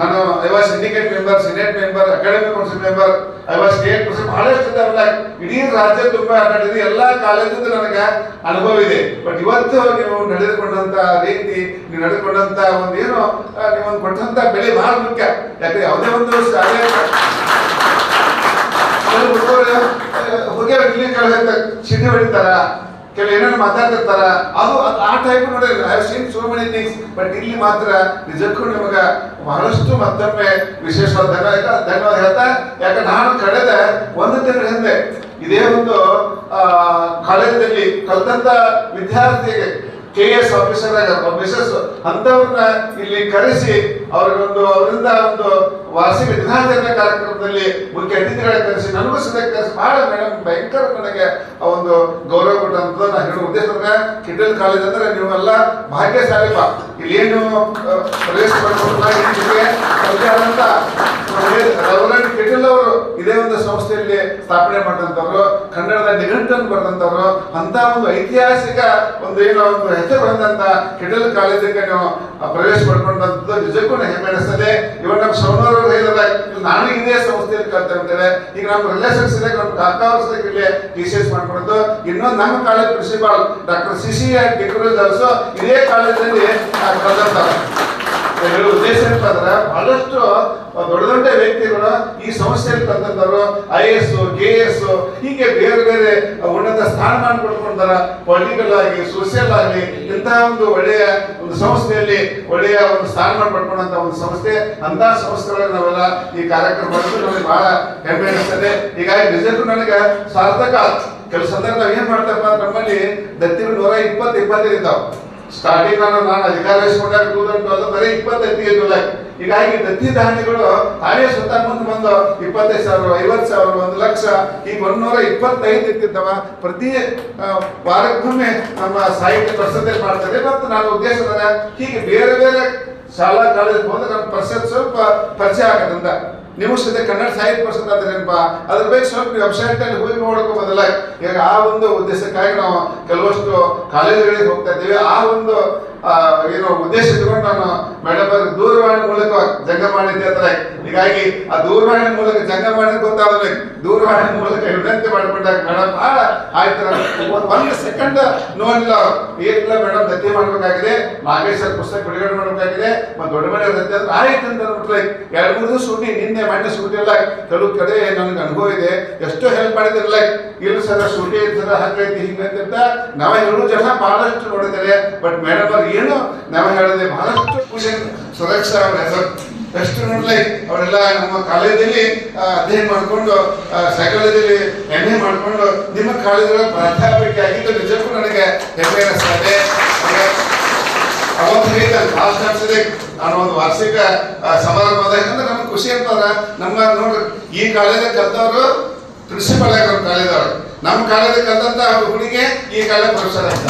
ನಾನು I was syndicate member senate member academic council member I was state council ಬಹಳಷ್ಟು ಇದ್ದಾರಲ್ಲ ಇಡೀ ರಾಜ್ಯ ತುಂಬಾ ಆಟಾಡಿದ್ರೆ ಎಲ್ಲಾ ಕಾಲೇಜಿಂದ ನನಗೆ ಅನುಭವ ಇದೆ. ಬಟ್ ಇವತ್ತು ನೀವು ನಡೆದುಕೊಂಡಂತ ರೀತಿ ನೀವು ನಡೆದುಕೊಂಡಂತ ಒಂದು ಏನು ಆ, ನೀವು ಒಂದು ಕೊಟ್ಟಂತ ಬೆಲೆ ಬಹಳ ಮುಖ್ಯ. ಯಾಕಂದ್ರೆ ಯಾವುದೇ ಒಂದು ಶಾಲೆ ಹೋಗಿ ಇಲ್ಲಿ ಕಳೆದ ಸಿಡಿ ಹೊಡಿತಾರ? ಕೆಲವು ಏನೇನು ಮಾತಾಡ್ತಿರ್ತಾರ. ಅದು ಆ ಟೈಪ್ ನೋಡಿ I have seen so many things but ಇಲ್ಲಿ ಮಾತ್ರ ನಿಜಕ್ಕೂ ನಿಮಗೆ ಬಹಳಷ್ಟು ಮತ್ತೊಮ್ಮೆ ವಿಶೇಷವಾದ ಧನ್ಯವಾದ ಧನ್ಯವಾದ ಹೇಳ್ತಾ ಯಾಕೆ ನಾನು ಕಳೆದ ಒಂದು ತಿಂಗಳ ಹಿಂದೆ ಇದೇ ಒಂದು ಆ, ಕಾಲೇಜಿನಲ್ಲಿ ಕಲಿತಂತ ವಿದ್ಯಾರ್ಥಿಗೆ ಕೆ ಎಸ್ ಆಫೀಸರ್ ಮಿಸಸ್ ಅಂತವ್ರನ್ನ ಇಲ್ಲಿ ಕರೆಸಿ ಅವ್ರಿಗೊಂದು ಅವರಿಂದ ಒಂದು ವಾರ್ಷಿಕ ದಿನಾಚರಣೆ ಕಾರ್ಯಕ್ರಮದಲ್ಲಿ ಮುಖ್ಯ ಅತಿಥಿಗಳಾಗಿ ಕರೆಸಿ ನನಗೂ ಸದ್ಯ ಕರೆಸಿ ಬಹಳ ಮೇಡಮ್ ಭಯಂಕರ ನನಗೆ ಆ ಒಂದು ಗೌರವ ಕೊಟ್ಟಂತ ನಾನು ಹೇಳೋ ಉದ್ದೇಶ ಅಂದ್ರೆ ಕಿಡಲ್ ಕಾಲೇಜ್ ಅಂದ್ರೆ ನೀವೆಲ್ಲ ಭಾಗ್ಯಶಾಲಿ ಬಾ. ಇಲ್ಲಿ ಆ, ಪ್ರವೇಶ ರವರನ್ ಕಿಟಲ್ ಅವರು ಇದೇ ಒಂದು ಸಂಸ್ಥೆಯಲ್ಲಿ ಸ್ಥಾಪನೆ ಮಾಡಿದಂಥವ್ರು ಕನ್ನಡದ ನಿಘಂಟನ್ನು ಬರೆದಂಥವ್ರು ಅಂತ ಒಂದು ಐತಿಹಾಸಿಕ ಒಂದು ಏನೋ ಒಂದು ಹೆಸರು ಬಂದಂತ ಕಿಟಲ್ ಕಾಲೇಜಿಗೆ ನೀವು ಪ್ರವೇಶ ಪಡ್ಕೊಂಡಂಥದ್ದು ನಿಜಕ್ಕೂ ಹೆಮ್ಮೆ ಅನಿಸ್ತದೆ. ಇವಾಗ ನಮ್ಮ ಇದೇ ಸಂಸ್ಥೆಯಲ್ಲಿ ಕಲ್ತಾ ಇರ್ತೇವೆ ಈಗ ನಮ್ಮ ರಿಲೇಷನ್ಸ್ ಇದೆ, ನಮ್ಮ ಡಾಕ್ಟರ್ಸ್ ಇಲ್ಲಿ ಟಿ ಸಿ ಎಸ್ ಇನ್ನೊಂದು ನಮ್ಮ college principal doctor C C D'Cruz hours ಇದೇ ಕಾಲೇಜಲ್ಲಿ ಕಲ್ತಂತಾರೆ ಹೇಳೋ ಉದ್ದೇಶ ಅಂದ್ರೆ, ಬಹಳಷ್ಟು ದೊಡ್ಡ ದೊಡ್ಡ ವ್ಯಕ್ತಿಗಳು ಈ ಸಂಸ್ಥೆಯಲ್ಲಿ ಕಲ್ತಂತವ್ರು ಐ ಎಸ್ ಕೆ ಎಸ್ ಹೀಗೆ ಬೇರೆ ಬೇರೆ ಉನ್ನತ ಸ್ಥಾನಮಾನ ಪಡ್ಕೊಂಡಾರ ಪೊಲಿಟಿಕಲ್ ಆಗಿ ಸೋಷಿಯಲ್ ಆಗಿ ಇಂತಹ ಒಂದು ಒಳ್ಳೆಯ ಒಂದು ಸಂಸ್ಥೆಯಲ್ಲಿ ಒಳ್ಳೆಯ ಒಂದು ಸ್ಥಾನಮಾನ ಪಡ್ಕೊಂಡಂತ ಒಂದು ಸಂಸ್ಥೆ ಅಂತ ಸಂಸ್ಥೆಗಳಿಗೆ ನಾವೆಲ್ಲ ಈ ಕಾರ್ಯಕ್ರಮ ನಮಗೆ ಬಹಳ ಹೆಮ್ಮೆ ಅನಿಸ್ತದೆ. ಹೀಗಾಗಿ ನಿಜಕ್ಕೂ ನನಗೆ ಸಾರ್ಥಕ. ಕೆಲಸ ಸಂದರ್ಭ ನಾವ್ ಏನ್ ಮಾಡ್ತಪ್ಪ ನಮ್ಮಲ್ಲಿ ದತ್ತಿಗಳು ನೂರ ಇಪ್ಪತ್ತು, ಇಪ್ಪತ್ತೈದು ಇದ್ದಾವೆ. ಸ್ಟಾರ್ಟಿಂಗ್ ನಾನು ನಾನು ಅಧಿಕಾರ ವಹಿಸ್ಕೊಂಡಾಗ ಟೂ ತೌಸಂಡ್ ಟ್ವೆಲ್ ಬರೀ ಇಪ್ಪತ್ತೈದು ಜುಲೈ ಹೀಗಾಗಿ ದತ್ತಿ ದಾನಿಗಳು ತಾವೇ ಸ್ವತಃ ಮುಂದೆ ಬಂದು ಇಪ್ಪತ್ತೈದು ಸಾವಿರ, ಐವತ್ತು ಸಾವಿರ, ಒಂದು ಲಕ್ಷ, ಈಗ ಒಂದೂರ ಇಪ್ಪತ್ತೈದು ಇರ್ತಿದ್ದವ. ಪ್ರತಿ ವಾರಕ್ಕೊಮ್ಮೆ ನಮ್ಮ ಸಾಹಿತ್ಯ ಪರಿಷತ್ತಲ್ಲಿ ಮಾಡ್ತದೆ ಮತ್ತು ನಾನು ಉದ್ದೇಶದ ಹೀಗೆ ಬೇರೆ ಬೇರೆ ಶಾಲಾ ಕಾಲೇಜ್ ಹೋದ್ರೆ ನಮ್ಮ ಪರಿಷತ್ ಸ್ವಲ್ಪ ಪರಿಚಯ ಆಗತ್ತಂತ ನೀವು ಕನ್ನಡ ಸಾಹಿತ್ಯ ಪರಿಷತ್ ಅಂದ್ರೇನಪ್ಪ ಅದ್ರ ಬಗ್ಗೆ ಸ್ವಲ್ಪ ವೆಬ್ಸೈಟ್ ಅಲ್ಲಿ ಹೋಗಿ ನೋಡೋಕೆ ಬದಲ ಈಗ ಆ ಒಂದು ಉದ್ದೇಶಕ್ಕಾಗಿ ನಾವು ಕೆಲವಷ್ಟು ಕಾಲೇಜುಗಳಿಗೆ ಹೋಗ್ತಾ ಇದ್ದೀವಿ. ಆ ಒಂದು ಏನು ಉದ್ದೇಶ ಇಟ್ಕೊಂಡು ನಾನು ಮೇಡಮ್ ಅವ್ರಿಗೆ ದೂರವಾಣಿ ಮೂಲಕ ಜಂಗ ಮಾಡಿದ್ದೆ ಅಂದ್ರೆ ಹೀಗಾಗಿ ಆ ದೂರವಾಣಿ ಮೂಲಕ ಜಂಗ ಮಾಡಿದ್ ಗೊತ್ತಾದ್ರೆ ದೂರವಾಣಿ ಮೂಲಕ ವಿನಂತಿ ಮಾಡ್ಕೊಂಡಾಗ ಮೇಡಮ್ ಬಹಳ ಆಯ್ತು ಒಂದು ಸೆಕೆಂಡ್ ನೋಡಿಲ್ಲ. ಏನಿಲ್ಲ ಮೇಡಮ್ ದತ್ತಿ ಮಾಡ್ಬೇಕಾಗಿದೆ. ನಾಗೇಶ್ವರ ಪುಸ್ತಕ ಬಿಡುಗಡೆ ಮಾಡ್ಬೇಕಾಗಿದೆ. ಮತ್ತೆ ದೊಡ್ಡ ಮನೆ ದತ್ತಿ ಅಂದ್ರೆ ಆಯ್ತು ಅಂತ ಅಂದ್ಬಿಟ್ರೆ ಎರಡು ಮೂರು ದಿವಸ ನಿನ್ನೆ ಮಣ್ಣೆ ಸೂಟಿ ಇಲ್ಲ ಕೆಲವು ಕಡೆ ನನಗೆ ಅನುಭವ ಇದೆ. ಎಷ್ಟೋ ಹೆಲ್ಪ್ ಮಾಡಿದಿರಲ್ಲ. ಇಲ್ಲ ಸರ್ ಸೂಟಿ ಸರ ಹಾಕೈತಿ ಹಿಂಗಂತ ನಾವ ಎರಡು ಜನ ಬಹಳಷ್ಟು ನೋಡಿದ್ದಾರೆ ಬಟ್ ಮೇಡಮ್ ಅವ್ರು ಏನು ನಾವು ಹೇಳಿದೆ ಬಹಳಷ್ಟು ಖುಷಿ ಸುರಕ್ಷಾ ಅವ್ರ ಹೆಸರು. ಬೆಸ್ಟ್ ನೋಡ್ಲಿ, ಅವರೆಲ್ಲ ನಮ್ಮ ಕಾಲೇಜಲ್ಲಿ ಅಧ್ಯಯನ ಮಾಡಿಕೊಂಡು ಸೈಕಾಲಜಿಲಿ ಎ ಮಾಡಿಕೊಂಡು ನಿಮ್ಮ ಕಾಲೇಜಲ್ಲಿ ಪ್ರಾಧ್ಯಾಪಕಿ ಆಗಿದ್ದು ನಿಜಕ್ಕೂ ನನಗೆ ಹೆಮ್ಮೆ ಅನಿಸ್ತದೆ ಅವತ್ತು ಹೇಳಿದ ಲಾಸ್ಟ್ ನಾನು ಒಂದು ವಾರ್ಷಿಕ ಸಮಾರಂಭ. ಯಾಕಂದ್ರೆ ನಮ್ಗೆ ಖುಷಿ ಅಂತಾರ ನಮ್ಮ ನೋಡ್ರಿ, ಈ ಕಾಲೇಜ್ ಕಲ್ತವ್ರು ಪ್ರಿನ್ಸಿಪಲ್ ಆಗಿ ಅವ್ರು ಅವ್ರು ನಮ್ಮ ಕಾಲದಲ್ಲಿ ಕಲ್ತಂತ ಹುಡುಗಿ ಈ ಕಾಲ ಪ್ರೊಫೆಸರ್ ಅಂತ.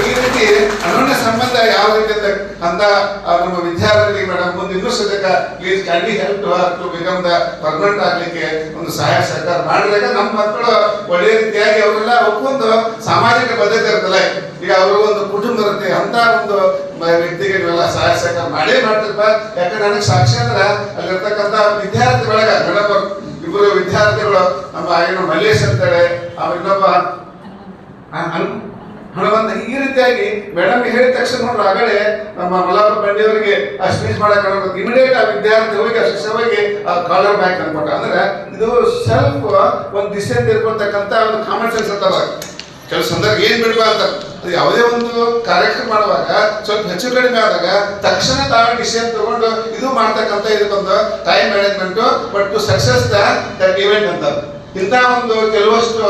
ಈ ರೀತಿ ಅನನ್ಯ ಸಂಬಂಧ ಯಾವ ರೀತಿ ಅಂತ ನಮ್ಮ ವಿದ್ಯಾರ್ಥಿ ಮೇಡಮ್ ಮುಂದೆ ಇನ್ನೂ ಸದ್ಯಕ್ಕೆ please can be help to become the permanent ಆಗ್ಲಿಕ್ಕೆ ಒಂದು ಸಹಾಯ ಸರ್ಕಾರ ಮಾಡಿದಾಗ ನಮ್ಮ ಮಕ್ಕಳು ಒಳ್ಳೆ ರೀತಿಯಾಗಿ ಅವರೆಲ್ಲ ಒಪ್ಕೊಂಡು ಸಾಮಾಜಿಕ ಬದ್ಧತೆ ಇರ್ತಲ್ಲ ಈಗ ಅವರು ಒಂದು ಕುಟುಂಬ ಇರುತ್ತೆ, ಅಂತ ಒಂದು ವ್ಯಕ್ತಿಗೆ ಸಹಾಯ ಸಹಕಾರ ಮಾಡೇ ಮಾಡ್ತಿರ್ಪ ಯಾಕಂದ್ರೆ ನನಗೆ ಸಾಕ್ಷಿ ಅಂದ್ರೆ ಅಲ್ಲಿರ್ತಕ್ಕಂಥ ವಿದ್ಯಾರ್ಥಿ ಒಳಗ ಇಬ್ಬರು ವಿದ್ಯಾರ್ಥಿಗಳು ನಮ್ಮ ಏನು ಮಲ್ಲೇಶ್ ಅಂತೇಳಿ ಆಮೇಲೆ ಇನ್ನೊಬ್ಬ ಹಣವಂತ ಈ ರೀತಿಯಾಗಿ ಮೇಡಮ್ ಹೇಳಿದ ತಕ್ಷಣ ನೋಡ್ರಿ, ಆಗಲೇ ನಮ್ಮ ಮಲ್ಲಾಪುರ ಬಂಡಿಯವರಿಗೆ ಆ ಸ್ಪೀಚ್ ಮಾಡಕ್ ಇಮಿಡಿಯೇಟ್ ಆ ವಿದ್ಯಾರ್ಥಿ ಹೋಗಿ, ಆ ಆ ಕಾಲರ್ ಬ್ಯಾಕ್ ಅನ್ಕೊಟ್ಟ ಅಂದ್ರೆ ಇದು ಸೆಲ್ಫ್ ಒಂದು ದಿಸೆ ತಿಳ್ಕೊಳ್ತಕ್ಕಂಥ ಒಂದು ಕಾಮನ್ ಸೆನ್ಸ್ ಅಂತದ ಕೆಲವು ಸಂದರ್ಭ ಏನ್ ಬಿಡಬಾರ್ದ? ಅದು ಯಾವುದೇ ಒಂದು ಕಾರ್ಯಕ್ರಮ ಮಾಡುವಾಗ ಸ್ವಲ್ಪ ಹೆಚ್ಚು ಕಡಿಮೆ ಆದಾಗ ತಕ್ಷಣ ತಾವು ಡಿಸಿಷನ್ ತಗೊಂಡು ಇದು ಮಾಡ್ತಕ್ಕಂಥ ಇದಕ್ಕೊಂದು time management but to success that event ಅಂತ. ಇಂಥ ಒಂದು ಕೆಲವಷ್ಟು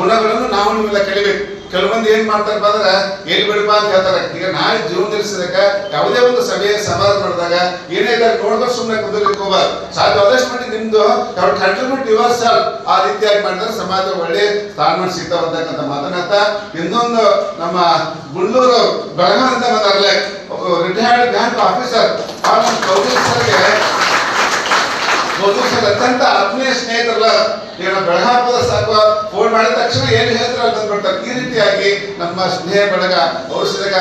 ಗುಣಗಳನ್ನು ನಾವು ನಿಮ್ಮೆಲ್ಲ ಕಲಿಬೇಕು ಕೆಲವೊಂದು ಏನ್ ಮಾಡ್ತಾರಪ್ಪ ಅಂದ್ರೆ ಎಲ್ಲಿ ಬಿಡಪ್ಪ ಅಂತ ಹೇಳ್ತಾರೆ. ಈಗ ನಾಳೆ ಜೀವನ ಸಿದಾಗ ಯಾವುದೇ ಒಂದು ಸಭೆ, ಸಮಾರಂಭ ಮಾಡಿದಾಗ ಏನೇ ಇದ್ದಾರೆ ನೋಡಿದ್ರೆ ಸುಮ್ಮನೆ ಕುದುರ್ಲಿಕ್ಕೆ ಹೋಗ್ಬಾರ್ದು. ಸಾಧ್ಯ ಆದಷ್ಟು ಮಾಡಿ ನಿಮ್ದು ಯಾವ ಕಂಟ್ರಿಬ್ಯೂಟ್ ಡಿವರ್ಸ್ ಆ ರೀತಿಯಾಗಿ ಮಾಡಿದ್ರೆ ಸಮಾಜ ಒಳ್ಳೆ ಸ್ಥಾನಮಾನ ಸಿಗ್ತಾವ ಅಂತಕ್ಕಂಥ ಮಾತನಾಡ್ತ ಇನ್ನೊಂದು ನಮ್ಮ ಗುಳ್ಳೂರು ಬೆಳಗಾವಿ ಅಂತ ಬಂದಾರಲ್ಲೇ ರಿಟೈರ್ಡ್ ಬ್ಯಾಂಕ್ ಆಫೀಸರ್ ಆ ಚೌಧರಿ ಸರ್ಗೆ ಅತ್ಯಂತ ಆತ್ಮೀಯ ಸ್ನೇಹಿತರಲ್ಲ ಏನೋ ನಾವು ಬೆಳಗಾಪದ ಸಾಕು ಫೋನ್ ಮಾಡಿದ ತಕ್ಷಣ ಏನು ಹೇಳ್ತಾರೆ ಬಂದ್ಬಿಡ್ತಾರೆ ಈ ರೀತಿಯಾಗಿ ನಮ್ಮ ಸ್ನೇಹ ಬೆಳಗ, ಔಷಧಗ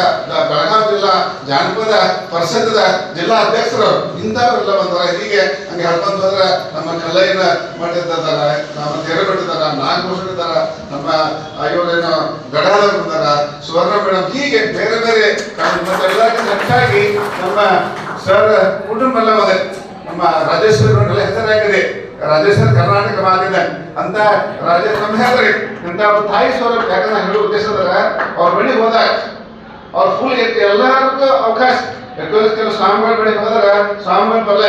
ಬೆಳಗಾವಿ ಜಿಲ್ಲಾ, ಜಾನಪದ ಪರಿಷತ್ತದ ಜಿಲ್ಲಾ ಅಧ್ಯಕ್ಷರು, ಇಂಥವರೆಲ್ಲ ಬಂದಾರ ಹೀಗೆ ಹಂಗೆ ಹೇಳ್ಕೊಂತ ಹೋದ್ರೆ ನಮ್ಮ ಕಲ್ಲಯ್ಯನ ಮಾಡಿದ್ದಾರ ನಮ್ಮ ತೆರಬಟ್ಟಿದ್ದಾರ ನಾಗಭೂಷಣ ಇದ್ದಾರ ನಮ್ಮ ಇವರೇನು ಗಡಾದವ್ರು ಬಂದಾರ ಸುವರ್ಣ ಮೇಡಮ್ ಹೀಗೆ ಬೇರೆ ಬೇರೆ ಎಲ್ಲರಿಗೂ ನಮ್ಮ ಸರ್ ಕುಟುಂಬ ಎಲ್ಲ ನಮ್ಮ ರಾಜೇಶ್ವರಿ ನೋಡಲ್ಲ ಹೆಸರಾಗಿದೆ ರಾಜೇಶ್ವರ ಕರ್ನಾಟಕ ಆಗಿದೆ ಅಂತ ರಾಜೇಶ್ ನಮ್ಮ ಹೆಸರಿ. ಅಂತ ಅವ್ರ ತಾಯಿ ಸ್ವರ ಯಾಕಂದ್ರೆ ಹೇಳೋ ಉದ್ದೇಶ ಅಂದ್ರೆ ಅವ್ರ ಬಳಿ ಹೋದಾಗ ಅವ್ರ ಫುಲ್ ಎಲ್ಲರಿಗೂ ಅವಕಾಶ. ಯಾಕಂದ್ರೆ ಸ್ವಾಮಿಗಳ ಬಳಿ ಹೋದ್ರೆ ಸ್ವಾಮಿಗಳ ಬರಲ್ಲ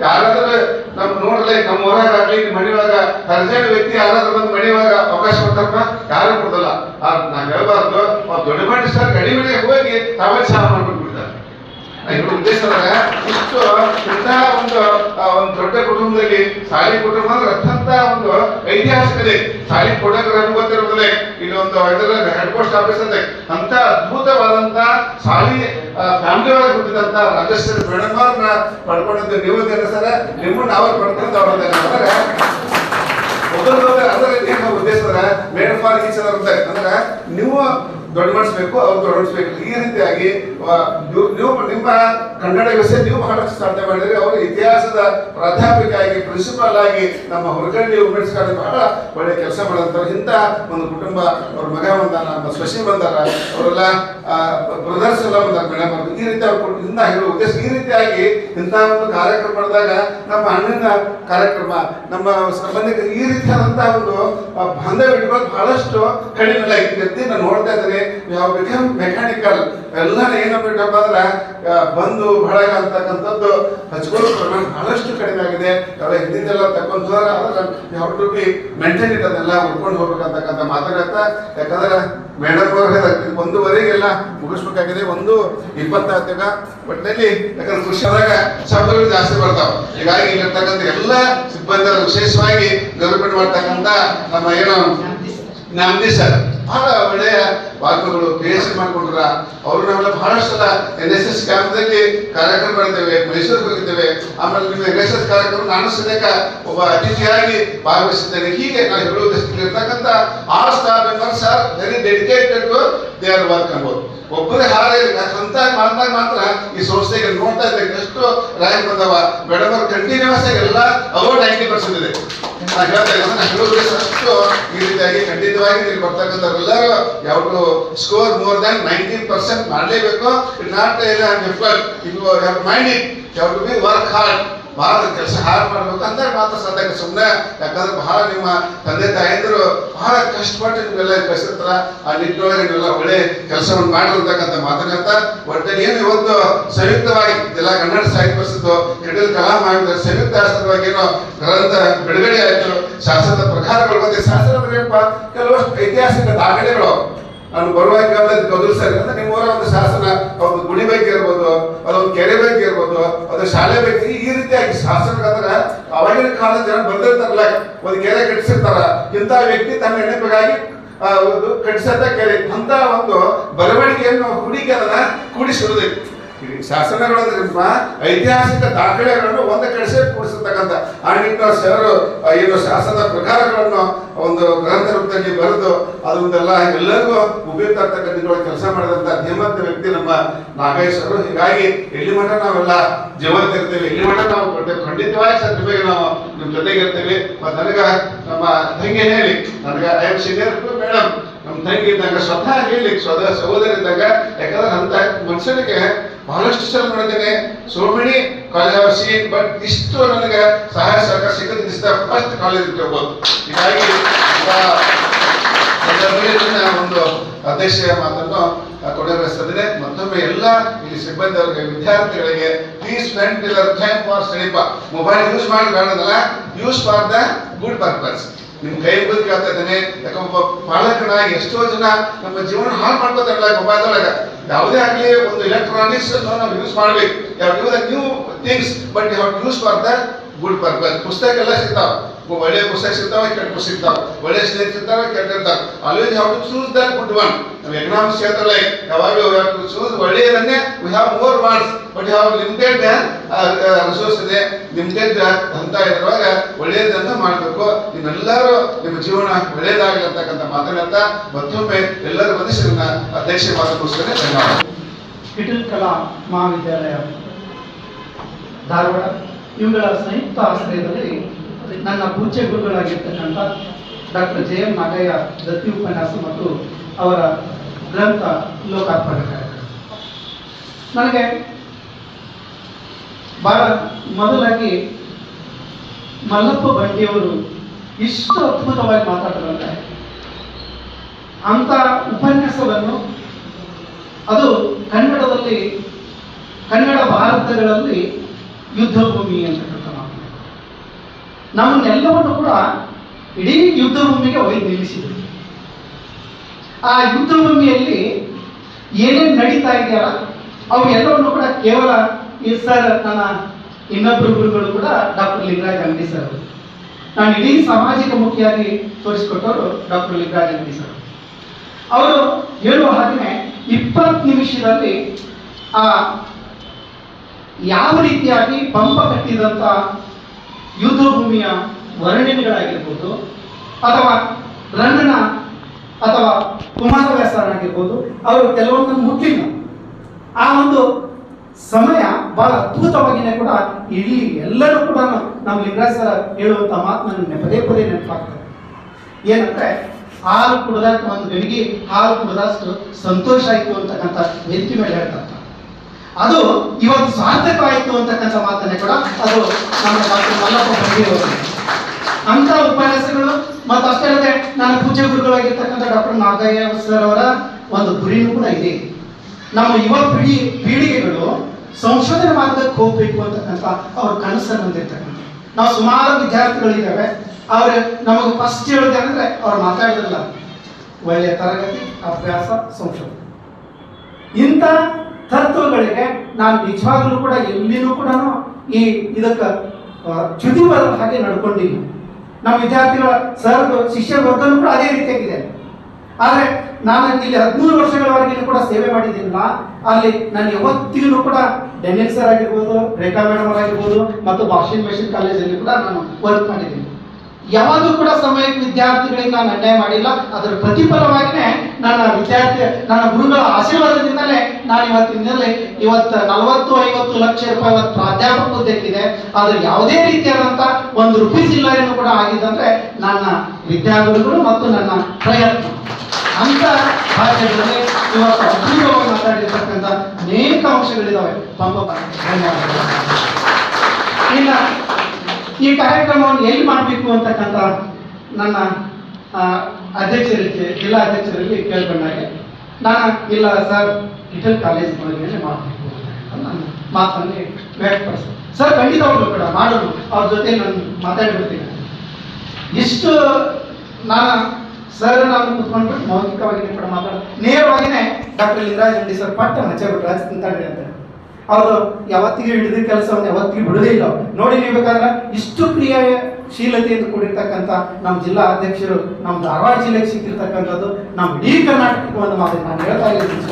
ಯಾರಾದ್ರೂ ನಮ್ ನೋಡ್ಲಿ ನಮ್ಮ ಊರಾಗ ಆಗ್ಲಿ ಮನೆಯೊಳಗ ಅರ್ಜೆಂಟ್ ವ್ಯಕ್ತಿ ಯಾರಾದ್ರೂ ಬಂದು ಮನೆಯೊಳಗ ಅವಕಾಶ ಕೊಡ್ತಾರಪ್ಪ? ಯಾರು ಕೊಡಲ್ಲ ನಾವ್ ಹೇಳ್ಬಾರ್ದು, ಅವ್ರು ದೊಡ್ಡ ಮಾಡಿ ಸರ್ ಕಡಿಮೆ ಹೋಗಿ ತಾವೇ ಸಹ ಮಾಡ್ಕೊಂಡು ಬಿಡ್ತಾರೆ ಇದ್ರ ಉದ್ದೇಶ ಅಂದ್ರೆ ಇಷ್ಟು ಇಂತಹ ಒಂದು ಒಂದು ದೊಡ್ಡ ಕುಟುಂಬದಲ್ಲಿ ಸಾಲಿ ಕುಟುಂಬ ಅಂದ್ರೆ ಅತ್ಯಂತ ಒಂದು ಐತಿಹಾಸಿಕ ಇದೆ. ಸಾಲಿ ಕೊಡೋಕೆ ಗೊತ್ತಿರುತ್ತದೆ ಇಲ್ಲೊಂದು ಒಂದು ಇದರ ಹೆಡ್ ಪೋಸ್ಟ್ ಆಫೀಸ್ ಅಂತ. ಅಂತ ಅದ್ಭುತವಾದಂತ ಸಾಲಿ ಫ್ಯಾಮಿಲಿ ಒಳಗೆ ಹುಟ್ಟಿದಂತ ರಾಜೇಶ್ವರಿ ಮೇಡಮ್ ಪಡ್ಕೊಂಡಿದ್ದು ನೀವು ಸರ, ನಿಮ್ಮನ್ನ ಅವ್ರು ಪಡ್ಕೊಂಡು ಅಂದ್ರೆ ಅದರ ಉದ್ದೇಶ ಅಂದ್ರೆ ಮೇಡ್ ಫಾರ್ ಈಚ್ ಅದರ್ ನೀವು ದೊಡ್ಡ ಮಾಡಿಸ್ಬೇಕು ಅವ್ರು ದೊಡ್ಡ ಮಾಡಿಸ್ಬೇಕು ಈ ರೀತಿಯಾಗಿ ನೀವು- ನಿಮ್ಮ ಕನ್ನಡ ವಿಷಯ ನೀವು ಬಹಳಷ್ಟು ಸಾಧನೆ ಮಾಡಿದರೆ ಅವರು ಇತಿಹಾಸದ ಪ್ರಾಧ್ಯಾಪಕ ಆಗಿ ಪ್ರಿನ್ಸಿಪಾಲ್ ಆಗಿ ನಮ್ಮ ವುಮೆನ್ಸ್ ಕಾಲೇಜ್ ಬಹಳ ಒಳ್ಳೆ ಕೆಲಸ ಮಾಡಿದಂಥವ್ರು ಇಂತಹ ಒಂದು ಕುಟುಂಬ ಅವ್ರ ಮಗ ಬಂದಾರ ನಮ್ಮ ಶಶಿ ಬಂದಾರ ಅವರೆಲ್ಲ ಬ್ರದರ್ಸ್ ಎಲ್ಲ ಬಂದಾರ ಮೇಡಮ್ ಈ ರೀತಿ ಅವ್ರು ಇಂದ ಹೇಳುವ ಉದ್ದೇಶ. ಈ ರೀತಿಯಾಗಿ ಇಂತಹ ಒಂದು ಕಾರ್ಯಕ್ರಮ ಮಾಡಿದಾಗ ನಮ್ಮ ಅಣ್ಣನ ಕಾರ್ಯಕ್ರಮ, ನಮ್ಮ ಸಂಬಂಧಿಕರು ಈ ರೀತಿಯಾದಂತಹ ಒಂದು ಬಾಂಧವ್ಯ ಇಟ್ಕೊಳ್ಳೋದು ಬಹಳಷ್ಟು ಕಡಿಮೆ ವ್ಯಕ್ತಿ ನಾನು ನೋಡ್ತಾ ಇದ್ದೇನೆ ಯಾವ ಮೆಕ್ಯಾನಿಕಲ್ ಎಲ್ಲ ಏನಪ್ಪ ಅಂದ್ರೆ ಬಂದು ಬಳಗ ಅಂತಕ್ಕಂಥದ್ದು ಹಚ್ಕೊಳ್ಳೋ ಪ್ರಮಾಣ ಬಹಳಷ್ಟು ಕಡಿಮೆ ಆಗಿದೆ. ಎಲ್ಲ ಹಿಂದಿಂದೆಲ್ಲ ತಗೊಂಡು ಹೋದ್ರೆ ಅದನ್ನ ಯಾವ ಬಿ ಮೇಂಟೈನ್ ಅದನ್ನೆಲ್ಲ ಉಳ್ಕೊಂಡು ಹೋಗ್ಬೇಕಂತಕ್ಕಂಥ ಮಾತಾಡತ್ತ ಯಾಕಂದ್ರೆ ಮೇಡಮ್ ಅವರು ಹೇಳಿದ್ರು, ಒಂದೂವರೆಗೆಲ್ಲ ಮುಗಿಸ್ಬೇಕಾಗಿದೆ ಒಂದು ಇಪ್ಪತ್ತಾಗ ಒಟ್ಟಿನಲ್ಲಿ ಯಾಕಂದ್ರೆ ಕೃಷಿ ಆದಾಗ ಶಬ್ದಗಳು ಜಾಸ್ತಿ ಬರ್ತಾವ. ಹೀಗಾಗಿ ಇಲ್ಲಿರ್ತಕ್ಕಂಥ ಎಲ್ಲ ಸಿಬ್ಬಂದಿ ವಿಶೇಷವಾಗಿ ಗೌರ್ಮೆಂಟ್ ಮಾಡ್ತಕ್ಕಂಥ ನಮ್ಮ ಏನು ನಮ್ದಿ ಸರ್ ಬಹಳ ಒಳ್ಳೆಯ ವಾಕ್ಯಗಳು ಪಿ ಎಸ್ ಡಿ ಮಾಡ್ಕೊಂಡ್ರ. ಅವರು ನಾವೆಲ್ಲ ಬಹಳಷ್ಟು ಸಲ ಎನ್ ಎಸ್ ಎಸ್ ಕ್ಯಾಂಪ್ದಲ್ಲಿ ಕಾರ್ಯಕ್ರಮ ಮಾಡಿದ್ದೇವೆ ಮೈಸೂರಿಗೆ ಹೋಗಿದ್ದೇವೆ. ಆಮೇಲೆ ನಿಮ್ಮ ಎನ್ ಎಸ್ ಎಸ್ ಕಾರ್ಯಕ್ರಮ ನಾನು ಸದ್ಯಕ ಒಬ್ಬ ಅತಿಥಿಯಾಗಿ ಭಾಗವಹಿಸಿದ್ದೇನೆ. ಹೀಗೆ ನಾನು ಹೇಳುವುದಕ್ಕಿರ್ತಕ್ಕಂಥ all staff members are very dedicated to their work ಅನ್ಬೋದು ಒಬ್ಬರೇ ಹಾರೇ ಅಂತ ಮಾಡಿದಾಗ ಮಾತ್ರ ಈ ಸಂಸ್ಥೆಗೆ ನೋಡ್ತಾ ಇದ್ದೆ ಎಷ್ಟು ರ್ಯಾಂಕ್ ಬಂದವ. ಮೇಡಮ್ ಅವ್ರ ಕಂಟಿನ್ಯೂಸ್ ಆಗಿ ಎಲ್ಲ ಅಬೌಟ್ ನೈಂಟಿ ಪರ್ಸೆಂಟ್ ಇದೆ. ನಾ ಹೇಳ್ತಾ ಈ ರೀತಿಯಾಗಿ ಖಂಡಿತವಾಗಿ ನೀವು ಬರ್ತಕ್ಕಂಥವ್ರೆಲ್ಲರೂ ಯಾವುದು score more than nineteen percent ಮಾಡಲೇಬೇಕು ಇಟ್ ನಾಟ್ ಡಿಫ್ಲಟ್ ಇದು have mind it to be work hard ಬಹಳ ಕೆಲಸ ಹಾಳು ಮಾಡ್ಬೇಕಂದ್ರೆ ಮಾತ್ರ ಸಾಧ್ಯ ಸುಮ್ಮನೆ ಯಾಕಂದ್ರೆ ಬಹಳ ನಿಮ್ಮ ತಂದೆ ತಾಯಂದಿರು ಬಹಳ ಕಷ್ಟಪಟ್ಟು ನಿಮ್ಗೆಲ್ಲ ಕಳಿಸಿರ್ತಾರ ಆ ನಿಟ್ಟಿನೊಳಗೆ ನೀವೆಲ್ಲ ಒಳ್ಳೆ ಕೆಲಸವನ್ನು ಮಾಡಿರ್ತಕ್ಕಂಥ ಮಾತನಾಡ್ತ ಒಟ್ಟು ಏನು ಇವತ್ತು ಸಂಯುಕ್ತವಾಗಿ ಎಲ್ಲ ಕನ್ನಡ ಸಾಹಿತ್ಯ ಪರಿಷತ್ತು ಕಲಾ ಮಾಡಿದ ಸಂಯುಕ್ತ ಆಶ್ರಮವಾಗಿ ಏನೋ ಗ್ರಂಥ ಬಿಡುಗಡೆ ಆಯ್ತು. ಶಾಸನದ ಪ್ರಕಾರಗಳು ಮತ್ತೆ ಶಾಸನ ಕೆಲವಷ್ಟು ಐತಿಹಾಸಿಕ ದಾಖಲೆಗಳು ನಾನು ಬರುವ ಕಾಲದಲ್ಲಿ ಸರ್ ಅಂದ್ರೆ ನಿಮ್ಮ ಒಂದು ಶಾಸನ ಒಂದು ಗುಡಿ ಬಗ್ಗೆ ಇರ್ಬೋದು, ಅದೊಂದು ಕೆರೆ ಬಗ್ಗೆ ಇರ್ಬೋದು, ಅದು ಶಾಲೆ ಬಗ್ಗೆ ಈ ರೀತಿಯಾಗಿ ಶಾಸನಗಳಂದ್ರೆ ಅವಾಗಿನ ಕಾಲದ ಜನ ಬಂದಿರ್ತಾರಲ್ಲ, ಒಂದು ಕೆರೆ ಕಟ್ಟಿಸಿರ್ತಾರ, ಇಂಥ ವ್ಯಕ್ತಿ ತನ್ನ ಒಂದು ಕಟ್ಟಿಸಂತ ಕೆರೆ. ಅಂತ ಒಂದು ಬರವಣಿಗೆಯನ್ನು ಹುಡುಗಿ ಅದನ್ನ ಕೂಡಿಸಿರುವುದಕ್ಕೆ ನಿಮ್ಮ ಐತಿಹಾಸಿಕ ದಾಖಲೆಗಳನ್ನು ಒಂದ ಕಡೆ ಸೇರಿ ಕೂಡಿಸಿರ್ತಕ್ಕಂಥ ಆ ನಿಟ್ಟಿನ ಸರ್ ಏನು ಶಾಸನ ಪ್ರಕಾರಗಳನ್ನು ಒಂದು ಗ್ರಂಥ ರೂಪದಲ್ಲಿ ಬರೆದು ಅದೊಂದೆಲ್ಲ ಎಲ್ಲರಿಗೂ ಉಪಯುಕ್ತ ಆಗ್ತಕ್ಕಂಥ ಕೆಲಸ ಮಾಡಿದಂತ ಧೀಮಂತ ವ್ಯಕ್ತಿ ನಮ್ಮ ನಾಗೇಶ್ವರು ಹೀಗಾಗಿ ಎಲ್ಲಿ ಮಠ ನಾವೆಲ್ಲ ಜೀವಂತ ಇರ್ತೇವೆ, ಎಲ್ಲಿ ಮಠ ನಾವು ಖಂಡಿತವಾಗಿ ಸರ್ ನಾವು ನಿಮ್ಮ ಜೊತೆಗೆ ಇರ್ತೇವೆ. ಮತ್ತು ನನಗ ನಮ್ಮ ತಂಗಿ ಹೇಳಿ, ನನಗೆ ಐ ಎಂ ಮೇಡಮ್, ನಮ್ಮ ತಂಗಿ ಇದ್ದಾಗ ಸ್ವತಃ ಹೇಳಿ, ಸ್ವತಃ ಸಹೋದರಿ ಇದ್ದಾಗ, ಯಾಕಂದ್ರೆ ಅಂತ ಮನುಷ್ಯನಿಗೆ ಬಹಳಷ್ಟು ಸಲ ನೋಡಿದ್ದೇನೆ. So many college seen but ಇಷ್ಟು ನನಗೆ ಸಹಾಯ ಸಹಕಾರ ಸಿಗುತ್ತೆ ಇಸ್ ಫಸ್ಟ್ ಕಾಲೇಜ್ ಇರ್ಬೋದು ಹೀಗಾಗಿ ಒಂದು ಅಧ್ಯಕ್ಷ ಮಾತನ್ನು ಕೊಡಬಯಸ್ತದೆ ಮತ್ತೊಮ್ಮೆ ಎಲ್ಲ ಇಲ್ಲಿ ಸಿಬ್ಬಂದಿ ಅವರಿಗೆ, ವಿದ್ಯಾರ್ಥಿಗಳಿಗೆ please friend time for study mobile use ಮಾಡಿ ಬೇಡದಲ್ಲ. Use for the good purpose ನಿಮ್ ಕೈ ಮುಗಿದು ಕೇಳ್ತಾ ಇದ್ದೇನೆ. ಯಾಕಂದ್ರೆ ಒಬ್ಬ ಎಷ್ಟೋ ಜನ ನಮ್ಮ ಜೀವನ ಹಾಳು ಮಾಡ್ಕೋತಾರಲ್ಲ ಮೊಬೈಲ್ದೊಳಗ ಯಾವುದೇ ಆಗಲಿ ಒಂದು ಎಲೆಕ್ಟ್ರಾನಿಕ್ಸ್ ನಾವು ಯೂಸ್ ಮಾಡ್ಬೇಕು. ನ್ಯೂ ಥಿಂಗ್ಸ್ ಬಟ್ ಯಾವ use for the good purpose ಪುಸ್ತಕ ಎಲ್ಲ ಸಿಗ್ತಾವ. ಒಳ್ಳೆ ಪುಸ್ತಕ ಸಿಗ್ತಾವ, ಕೆಟ್ಟ ಪುಸ್ತಕ ಸಿಗ್ತಾವ. ಒಳ್ಳೆ ಸ್ನೇಹಿತ ಸಿಗ್ತಾವ, ಕೆಟ್ಟ ಇರ್ತಾವ. Always have to choose the good one ನಮ್ಮ ಎಕನಾಮಿಕ್ಸ್ ಹೇಳ್ತಾರಲ್ಲ, ಯಾವಾಗಲೂ ಚೂಸ್ ಒಳ್ಳೆಯದನ್ನೇ we have more wants but ಯಾವ ಲಿಮಿಟೆಡ್ ರಿಸೋರ್ಸ್ ಇದೆ. ಲಿಮಿಟೆಡ್ ಅಂತ ಇರುವಾಗ ಒಳ್ಳೆಯದನ್ನ ಮಾಡಬೇಕು. ನಿಮ್ಮೆಲ್ಲರೂ ನಿಮ್ಮ ಜೀವನ ಒಳ್ಳೆಯದಾಗಲಿ ಅಂತಕ್ಕಂಥ ಮಾತನಾಡ್ತಾ ಮತ್ತೊಮ್ಮೆ ಎಲ್ಲರ ಮನುಷ್ಯರನ್ನ ಅಧ್ಯಕ್ಷ ಮಾತು ಮುಗಿಸ್ತೇನೆ ಧನ್ಯವಾದ. ಲಿಟಲ್ ಕಲಾ ಮಹಾವಿದ್ಯಾಲಯ, ಧಾರವಾಡ. ಇವುಗಳ ಸಂಯುಕ್ತ ಆಶ್ರಯದಲ್ಲಿ ನನ್ನ ಪೂಜ್ಯ ಗುರುಗಳಾಗಿರ್ತಕ್ಕಂಥ ಡಾಕ್ಟರ್ ಜೆ ಎಂ ನಾಗಯ್ಯ ದತ್ತಿ ಉಪನ್ಯಾಸ ಮತ್ತು ಅವರ ಗ್ರಂಥ ಲೋಕಾರ್ಪಣೆ ನನಗೆ ಬಹಳ ಮೊದಲಾಗಿ ಮಲ್ಲಪ್ಪ ಬಂಡಿಯವರು ಇಷ್ಟು ಅದ್ಭುತವಾಗಿ ಮಾತಾಡ್ತಾರೆ ಅಂತ ಉಪನ್ಯಾಸವನ್ನು ಅದು ಕನ್ನಡದಲ್ಲಿ, ಕನ್ನಡ ಭಾರತಗಳಲ್ಲಿ ಯುದ್ಧಭೂಮಿ ಮಾತು ನಮ್ಮನ್ನೆಲ್ಲವನ್ನು ಕೂಡ ಇಡೀ ಯುದ್ಧಭೂಮಿಗೆ ಒಯ್ದು ನಿಲ್ಲಿಸಿದ್ರು. ಆ ಯುದ್ಧಭೂಮಿಯಲ್ಲಿ ಏನೇನು ನಡೀತಾ ಇದೆಯಲ್ಲ, ಅವು ಎಲ್ಲವನ್ನು ಕೂಡ ಕೇವಲ ಈ ಸರ್ ನನ್ನ ಇನ್ನೊಬ್ಬರು ಗುರುಗಳು ಕೂಡ ಡಾಕ್ಟರ್ ಲಿಂಗರಾಜ್ ಅಂಗಡಿ ಸರ್ ಅವರು. ನಾನು ಇಡೀ ಸಾಮಾಜಿಕ ಮುಖಿಯಾಗಿ ತೋರಿಸಿಕೊಟ್ಟವರು ಡಾಕ್ಟರ್ ಲಿಂಗರಾಜ್ ಅಂಗಡಿ ಸರ್ ಅವರು ಹೇಳುವ ಹಾಗೆ ಇಪ್ಪತ್ತು ನಿಮಿಷದಲ್ಲಿ ಆ ಯಾವ ರೀತಿಯಾಗಿ ಪಂಪ ಕಟ್ಟಿದಂಥ ಯುದ್ಧ ಭೂಮಿಯ ವರ್ಣನೆಗಳಾಗಿರ್ಬೋದು, ಅಥವಾ ರಂಗನ ಅಥವಾ ಕುಮಾರವ್ಯಾಸರಾಗಿರ್ಬೋದು, ಅವರು ಕೆಲವೊಂದನ್ನು ಮುಟ್ಟಿಲ್ಲ ಆ ಒಂದು ಸಮಯ ಬಹಳ ಅದ್ಭುತವಾಗಿನೇ ಕೂಡ ಇಡೀ ಎಲ್ಲರೂ ಕೂಡ ನಮ್ಮ ಲಿಂಗರಾಜ್ ಸರ್ ಹೇಳುವಂಥ ಮಾತು ನನಗೆ ಪದೇ ಪದೇ ನೆನಪಾಗ್ತದೆ. ಏನಂದ್ರೆ ಹಾಲು ಕುಡದ ಒಂದು ಗಡಿಗೆ ಹಾಲು ಕುಡದಷ್ಟು ಸಂತೋಷ ಆಯ್ತು ಅಂತಕ್ಕಂಥ ವ್ಯಕ್ತಿ ಮೇಲೆ ಹೇಳ್ತಾರೆ. ಅದು ಇವತ್ತು ಸಾರ್ಥಕ ಆಯಿತು ಅಂತಕ್ಕಂಥ ಮಾತನ್ನೇ ಕೂಡ ಅದು ನಮ್ಮ ಡಾಕ್ಟರ್ ಮಲ್ಲಪ್ಪ ಅಂತ ಉಪನ್ಯಾಸಗಳು ಮತ್ತು ಅಷ್ಟೇ ಅಲ್ಲದೆ ನನ್ನ ಪೂಜ್ಯ ಗುರುಗಳಾಗಿರ್ತಕ್ಕಂಥ ಡಾಕ್ಟರ್ ನಾಗಯ್ಯ ಸರ್ ಅವರ ಒಂದು ಗುರಿನೂ ಕೂಡ ಇದೆ. ನಮ್ಮ ಯುವ ಪೀಳಿ ಪೀಳಿಗೆಗಳು ಸಂಶೋಧನೆ ಮಾರ್ಗಕ್ಕೆ ಹೋಗ್ಬೇಕು ಅಂತಕ್ಕಂಥ ಅವ್ರ ಕನಸನ್ನು ಹೊಂದಿರ್ತಕ್ಕಂಥ ನಾವು ಸುಮಾರು ವಿದ್ಯಾರ್ಥಿಗಳಿದ್ದಾವೆ. ಅವ್ರು ನಮಗೆ ಫಸ್ಟ್ ಹೇಳಿದೆ ಅಂದ್ರೆ ಅವ್ರು ಮಾತಾಡಿದ್ರಲ್ಲ ಒಳ್ಳೆಯ ತರಗತಿ, ಅಭ್ಯಾಸ, ಸಂಶೋಧನೆ. ಇಂಥ ತತ್ವಗಳಿಗೆ ನಾನು ನಿಜವಾಗ್ಲೂ ಕೂಡ ಎಲ್ಲಿನೂ ಕೂಡ ಈ ಇದಕ್ಕೆ ಚ್ಯುತಿ ಬರದ ಹಾಗೆ ನಡ್ಕೊಂಡಿಲ್ಲ. ನಮ್ಮ ವಿದ್ಯಾರ್ಥಿಗಳ ಸರ್ ಶಿಷ್ಯ ವರ್ಗನೂ ಕೂಡ ಅದೇ ರೀತಿಯಾಗಿದೆ. ಆದರೆ ನಾನು ಇಲ್ಲಿ ಹದಿಮೂರು ವರ್ಷಗಳವರೆಗೆ ಕೂಡ ಸೇವೆ ಮಾಡಿದ್ದೀನಲ್ಲ ಅಲ್ಲಿ ನಾನು ಯಾವತ್ತಿಗೂ ಕೂಡ ಡೆನಿಲ್ ಸರ್ ಆಗಿರ್ಬೋದು, ರೇಖಾ ಮೇಡಮ್ ಆಗಿರ್ಬೋದು ಮತ್ತು ವಾಷಿಂಗ್ ಮೆಷಿನ್ ಕಾಲೇಜಲ್ಲಿ ಕೂಡ ನಾನು ವರ್ಕ್ ಮಾಡಿದ್ದೀನಿ. ಯಾವಾಗಲೂ ಕೂಡ ಸಮಯಕ್ಕೆ ವಿದ್ಯಾರ್ಥಿಗಳಿಗೆ ನಾನು ಅನ್ಯಾಯ ಮಾಡಿಲ್ಲ. ಅದರ ಪ್ರತಿಫಲವಾಗಿಯೇ ನನ್ನ ವಿದ್ಯಾರ್ಥಿ, ನನ್ನ ಗುರುಗಳ ಆಶೀರ್ವಾದದಿಂದಲೇ ನಾನು ಇವತ್ತಿನಲ್ಲಿ ಇವತ್ತು ನಲವತ್ತು, ಐವತ್ತು ಲಕ್ಷ ರೂಪಾಯಿ ಇವತ್ತು ಪ್ರಾಧ್ಯಾಪಕ ಹುದ್ದೆಗಿದೆ ಆದರೆ ಯಾವುದೇ ರೀತಿಯಾದಂಥ ಒಂದು ರುಪೀಸ್ ಇಲ್ಲದೇನು ಕೂಡ ಆಗಿದ್ದಂದ್ರೆ ನನ್ನ ವಿದ್ಯಾಗುರುಗಳು ಮತ್ತು ನನ್ನ ಪ್ರಯತ್ನ. ಅಂತ ಭಾಷೆಗಳಲ್ಲಿ ಇವತ್ತು ಅದ್ಭುತವಾಗಿ ಮಾತಾಡಿರ್ತಕ್ಕಂಥ ಅನೇಕ ಅಂಶಗಳಿದ್ದಾವೆ ಪಂಪ ಧನ್ಯವಾದಗಳು ಇನ್ನ ಈ ಕಾರ್ಯಕ್ರಮವನ್ನು ಎಲ್ಲಿ ಮಾಡಬೇಕು ಅಂತಕ್ಕಂಥ ನನ್ನ ಅಧ್ಯಕ್ಷರಿಗೆ, ಜಿಲ್ಲಾ ಅಧ್ಯಕ್ಷರಲ್ಲಿ ಕೇಳ್ಕೊಂಡಾಗೆ ನಾನು, ಇಲ್ಲ ಸರ್, ಲಿಟಲ್ ಕಾಲೇಜ್ ಮೇಲೆ ಮಾಡಬೇಕು ನನ್ನ ಮಾತನ್ನು ವ್ಯಕ್ತಪಡಿಸ್ತೀನಿ ಸರ್ ಖಂಡಿತವಾಗ್ಲೂ ಕೂಡ ಮಾಡೋದು ಅವ್ರ ಜೊತೆ ನಾನು ಮಾತಾಡಿಬಿಡ್ತೀನಿ ಇಷ್ಟು ನಾನು ಸರ್, ನಾನು ಕುತ್ಕೊಂಡ್ಬಿಟ್ಟು ಮೌಖಿಕವಾಗಿ ಕೂಡ ಮಾತಾಡ ನೇರವಾಗಿನೇ ಡಾಕ್ಟರ್ ಲಿಂಗರಾಜ್ ರೆಡ್ಡಿ ಸರ್ ಪಟ್ಟ ಹಚ್ಚಬಿಟ್ರು ರಾಜ್ ತಿಂತಾಡ್ರಿ ಅಂತ. ಅವರು ಯಾವತ್ತಿಗೂ ಹಿಡಿದ ಕೆಲಸವನ್ನು ಯಾವತ್ತಿಗೆ ಬಿಡದೇ ಇಲ್ಲ. ನೋಡಿ ನೀವು ಬೇಕಾದ್ರೆ ಇಷ್ಟು ಕ್ರಿಯಾಶೀಲತೆಯಿಂದ ಕೂಡಿರ್ತಕ್ಕಂಥ ನಮ್ಮ ಜಿಲ್ಲಾ ಅಧ್ಯಕ್ಷರು, ನಮ್ಮ ಧಾರವಾಡ ಜಿಲ್ಲೆಗೆ ಸಿಕ್ಕಿರ್ತಕ್ಕಂಥದ್ದು ನಮ್ಮ ಇಡೀ ಕರ್ನಾಟಕಕ್ಕೆ ಒಂದು ಮಾತು ನಾನು ಹೇಳ್ತಾ ಇದ್ದೀನಿ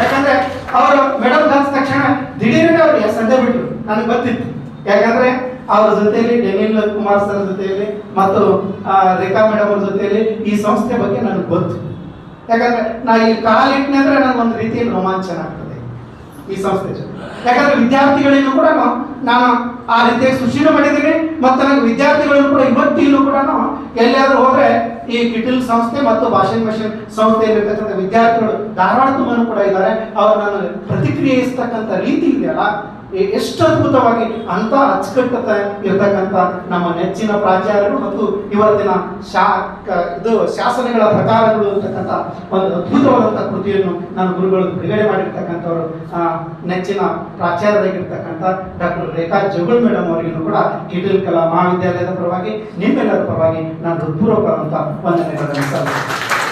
ಯಾಕಂದ್ರೆ ಅವರು ಮೇಡಮ್ ಕಲ್ಸ ತಕ್ಷಣ ದಿಢೀರನೆ ಅವ್ರಿಗೆ ಸಂಜೆ ಬಿಟ್ಟರು ನನಗೆ ಗೊತ್ತಿತ್ತು. ಯಾಕಂದ್ರೆ ಅವ್ರ ಜೊತೆಯಲ್ಲಿ ಡೆನಿಲ್ ಕುಮಾರ್ ಸರ್ ಜೊತೆಯಲ್ಲಿ, ಮತ್ತು ರೇಖಾ ಮೇಡಮ್ ಅವ್ರ ಜೊತೆಯಲ್ಲಿ ಈ ಸಂಸ್ಥೆ ಬಗ್ಗೆ ನನಗೆ ಗೊತ್ತು. ಯಾಕಂದ್ರೆ, ನಾ ಈ ಕಾಲಿಟ್ಟನೆ ಅಂದ್ರೆ ನನಗೆ ಒಂದು ರೀತಿಯಲ್ಲಿ ರೋಮಾಂಚನ ಆಗ್ತದೆ ಈ ಸಂಸ್ಥೆ ಜೊತೆ. ಯಾಕಂದ್ರೆ ವಿದ್ಯಾರ್ಥಿಗಳಿಗೂ ಕೂಡ ನಾನು ಆ ರೀತಿಯಾಗಿ ಸುಶೀಲ ಮಾಡಿದ್ದೀನಿ, ಮತ್ತು ನನಗೆ ವಿದ್ಯಾರ್ಥಿಗಳಿಗೂ ಕೂಡ ಇವತ್ತಿಗೂ ಕೂಡ ಎಲ್ಲಿಯಾದ್ರೂ ಹೋದ್ರೆ ಈ ಕಿಟಿಲ್ ಸಂಸ್ಥೆ ಮತ್ತು ಭಾಷಣ ಮಿಷನ್ ಸಂಸ್ಥೆಯಲ್ಲಿರ್ತಕ್ಕಂಥ ವಿದ್ಯಾರ್ಥಿಗಳು ಧಾರವಾಡ ತುಂಬಾನು ಕೂಡ ಇದ್ದಾರೆ. ಅವ್ರು ನಾನು ಪ್ರತಿಕ್ರಿಯಿಸ್ತಕ್ಕಂಥ ರೀತಿ ಇದೆಯಲ್ಲ ಎಷ್ಟು ಅದ್ಭುತವಾಗಿ ಅಂತ ಅಚ್ಚುಕಟ್ಟತೆ ಇರತಕ್ಕಂಥ ನಮ್ಮ ನೆಚ್ಚಿನ ಪ್ರಾಚಾರ್ಯರು ಮತ್ತು ಇವತ್ತಿನ ಶಾ ಇದು ಶಾಸನಗಳ ಪ್ರಕಾರಗಳು ಅಂತಕ್ಕಂಥ ಒಂದು ಅದ್ಭುತವಾದಂಥ ಕೃತಿಯನ್ನು ನನ್ನ ಗುರುಗಳು ಬಿಡುಗಡೆ ಮಾಡಿರ್ತಕ್ಕಂಥವರು ನೆಚ್ಚಿನ ಪ್ರಾಚಾರ್ಯರಾಗಿರ್ತಕ್ಕಂಥ ಡಾಕ್ಟರ್ ರೇಖಾ ಜಗುಳ್ ಮೇಡಮ್ ಅವರಿಗೂ ಕೂಡ ಕಿಟಲ್ ಕಲಾ ಮಹಾವಿದ್ಯಾಲಯದ ಪರವಾಗಿ ನಿಮ್ಮೆಲ್ಲರ ಪರವಾಗಿ ನಾನು ಹೃತ್ಪೂರ್ವಕವಾದಂಥ ವಂದನೆಗಳನ್ನು ಸಲ್ಲಿಸ್ತೇನೆ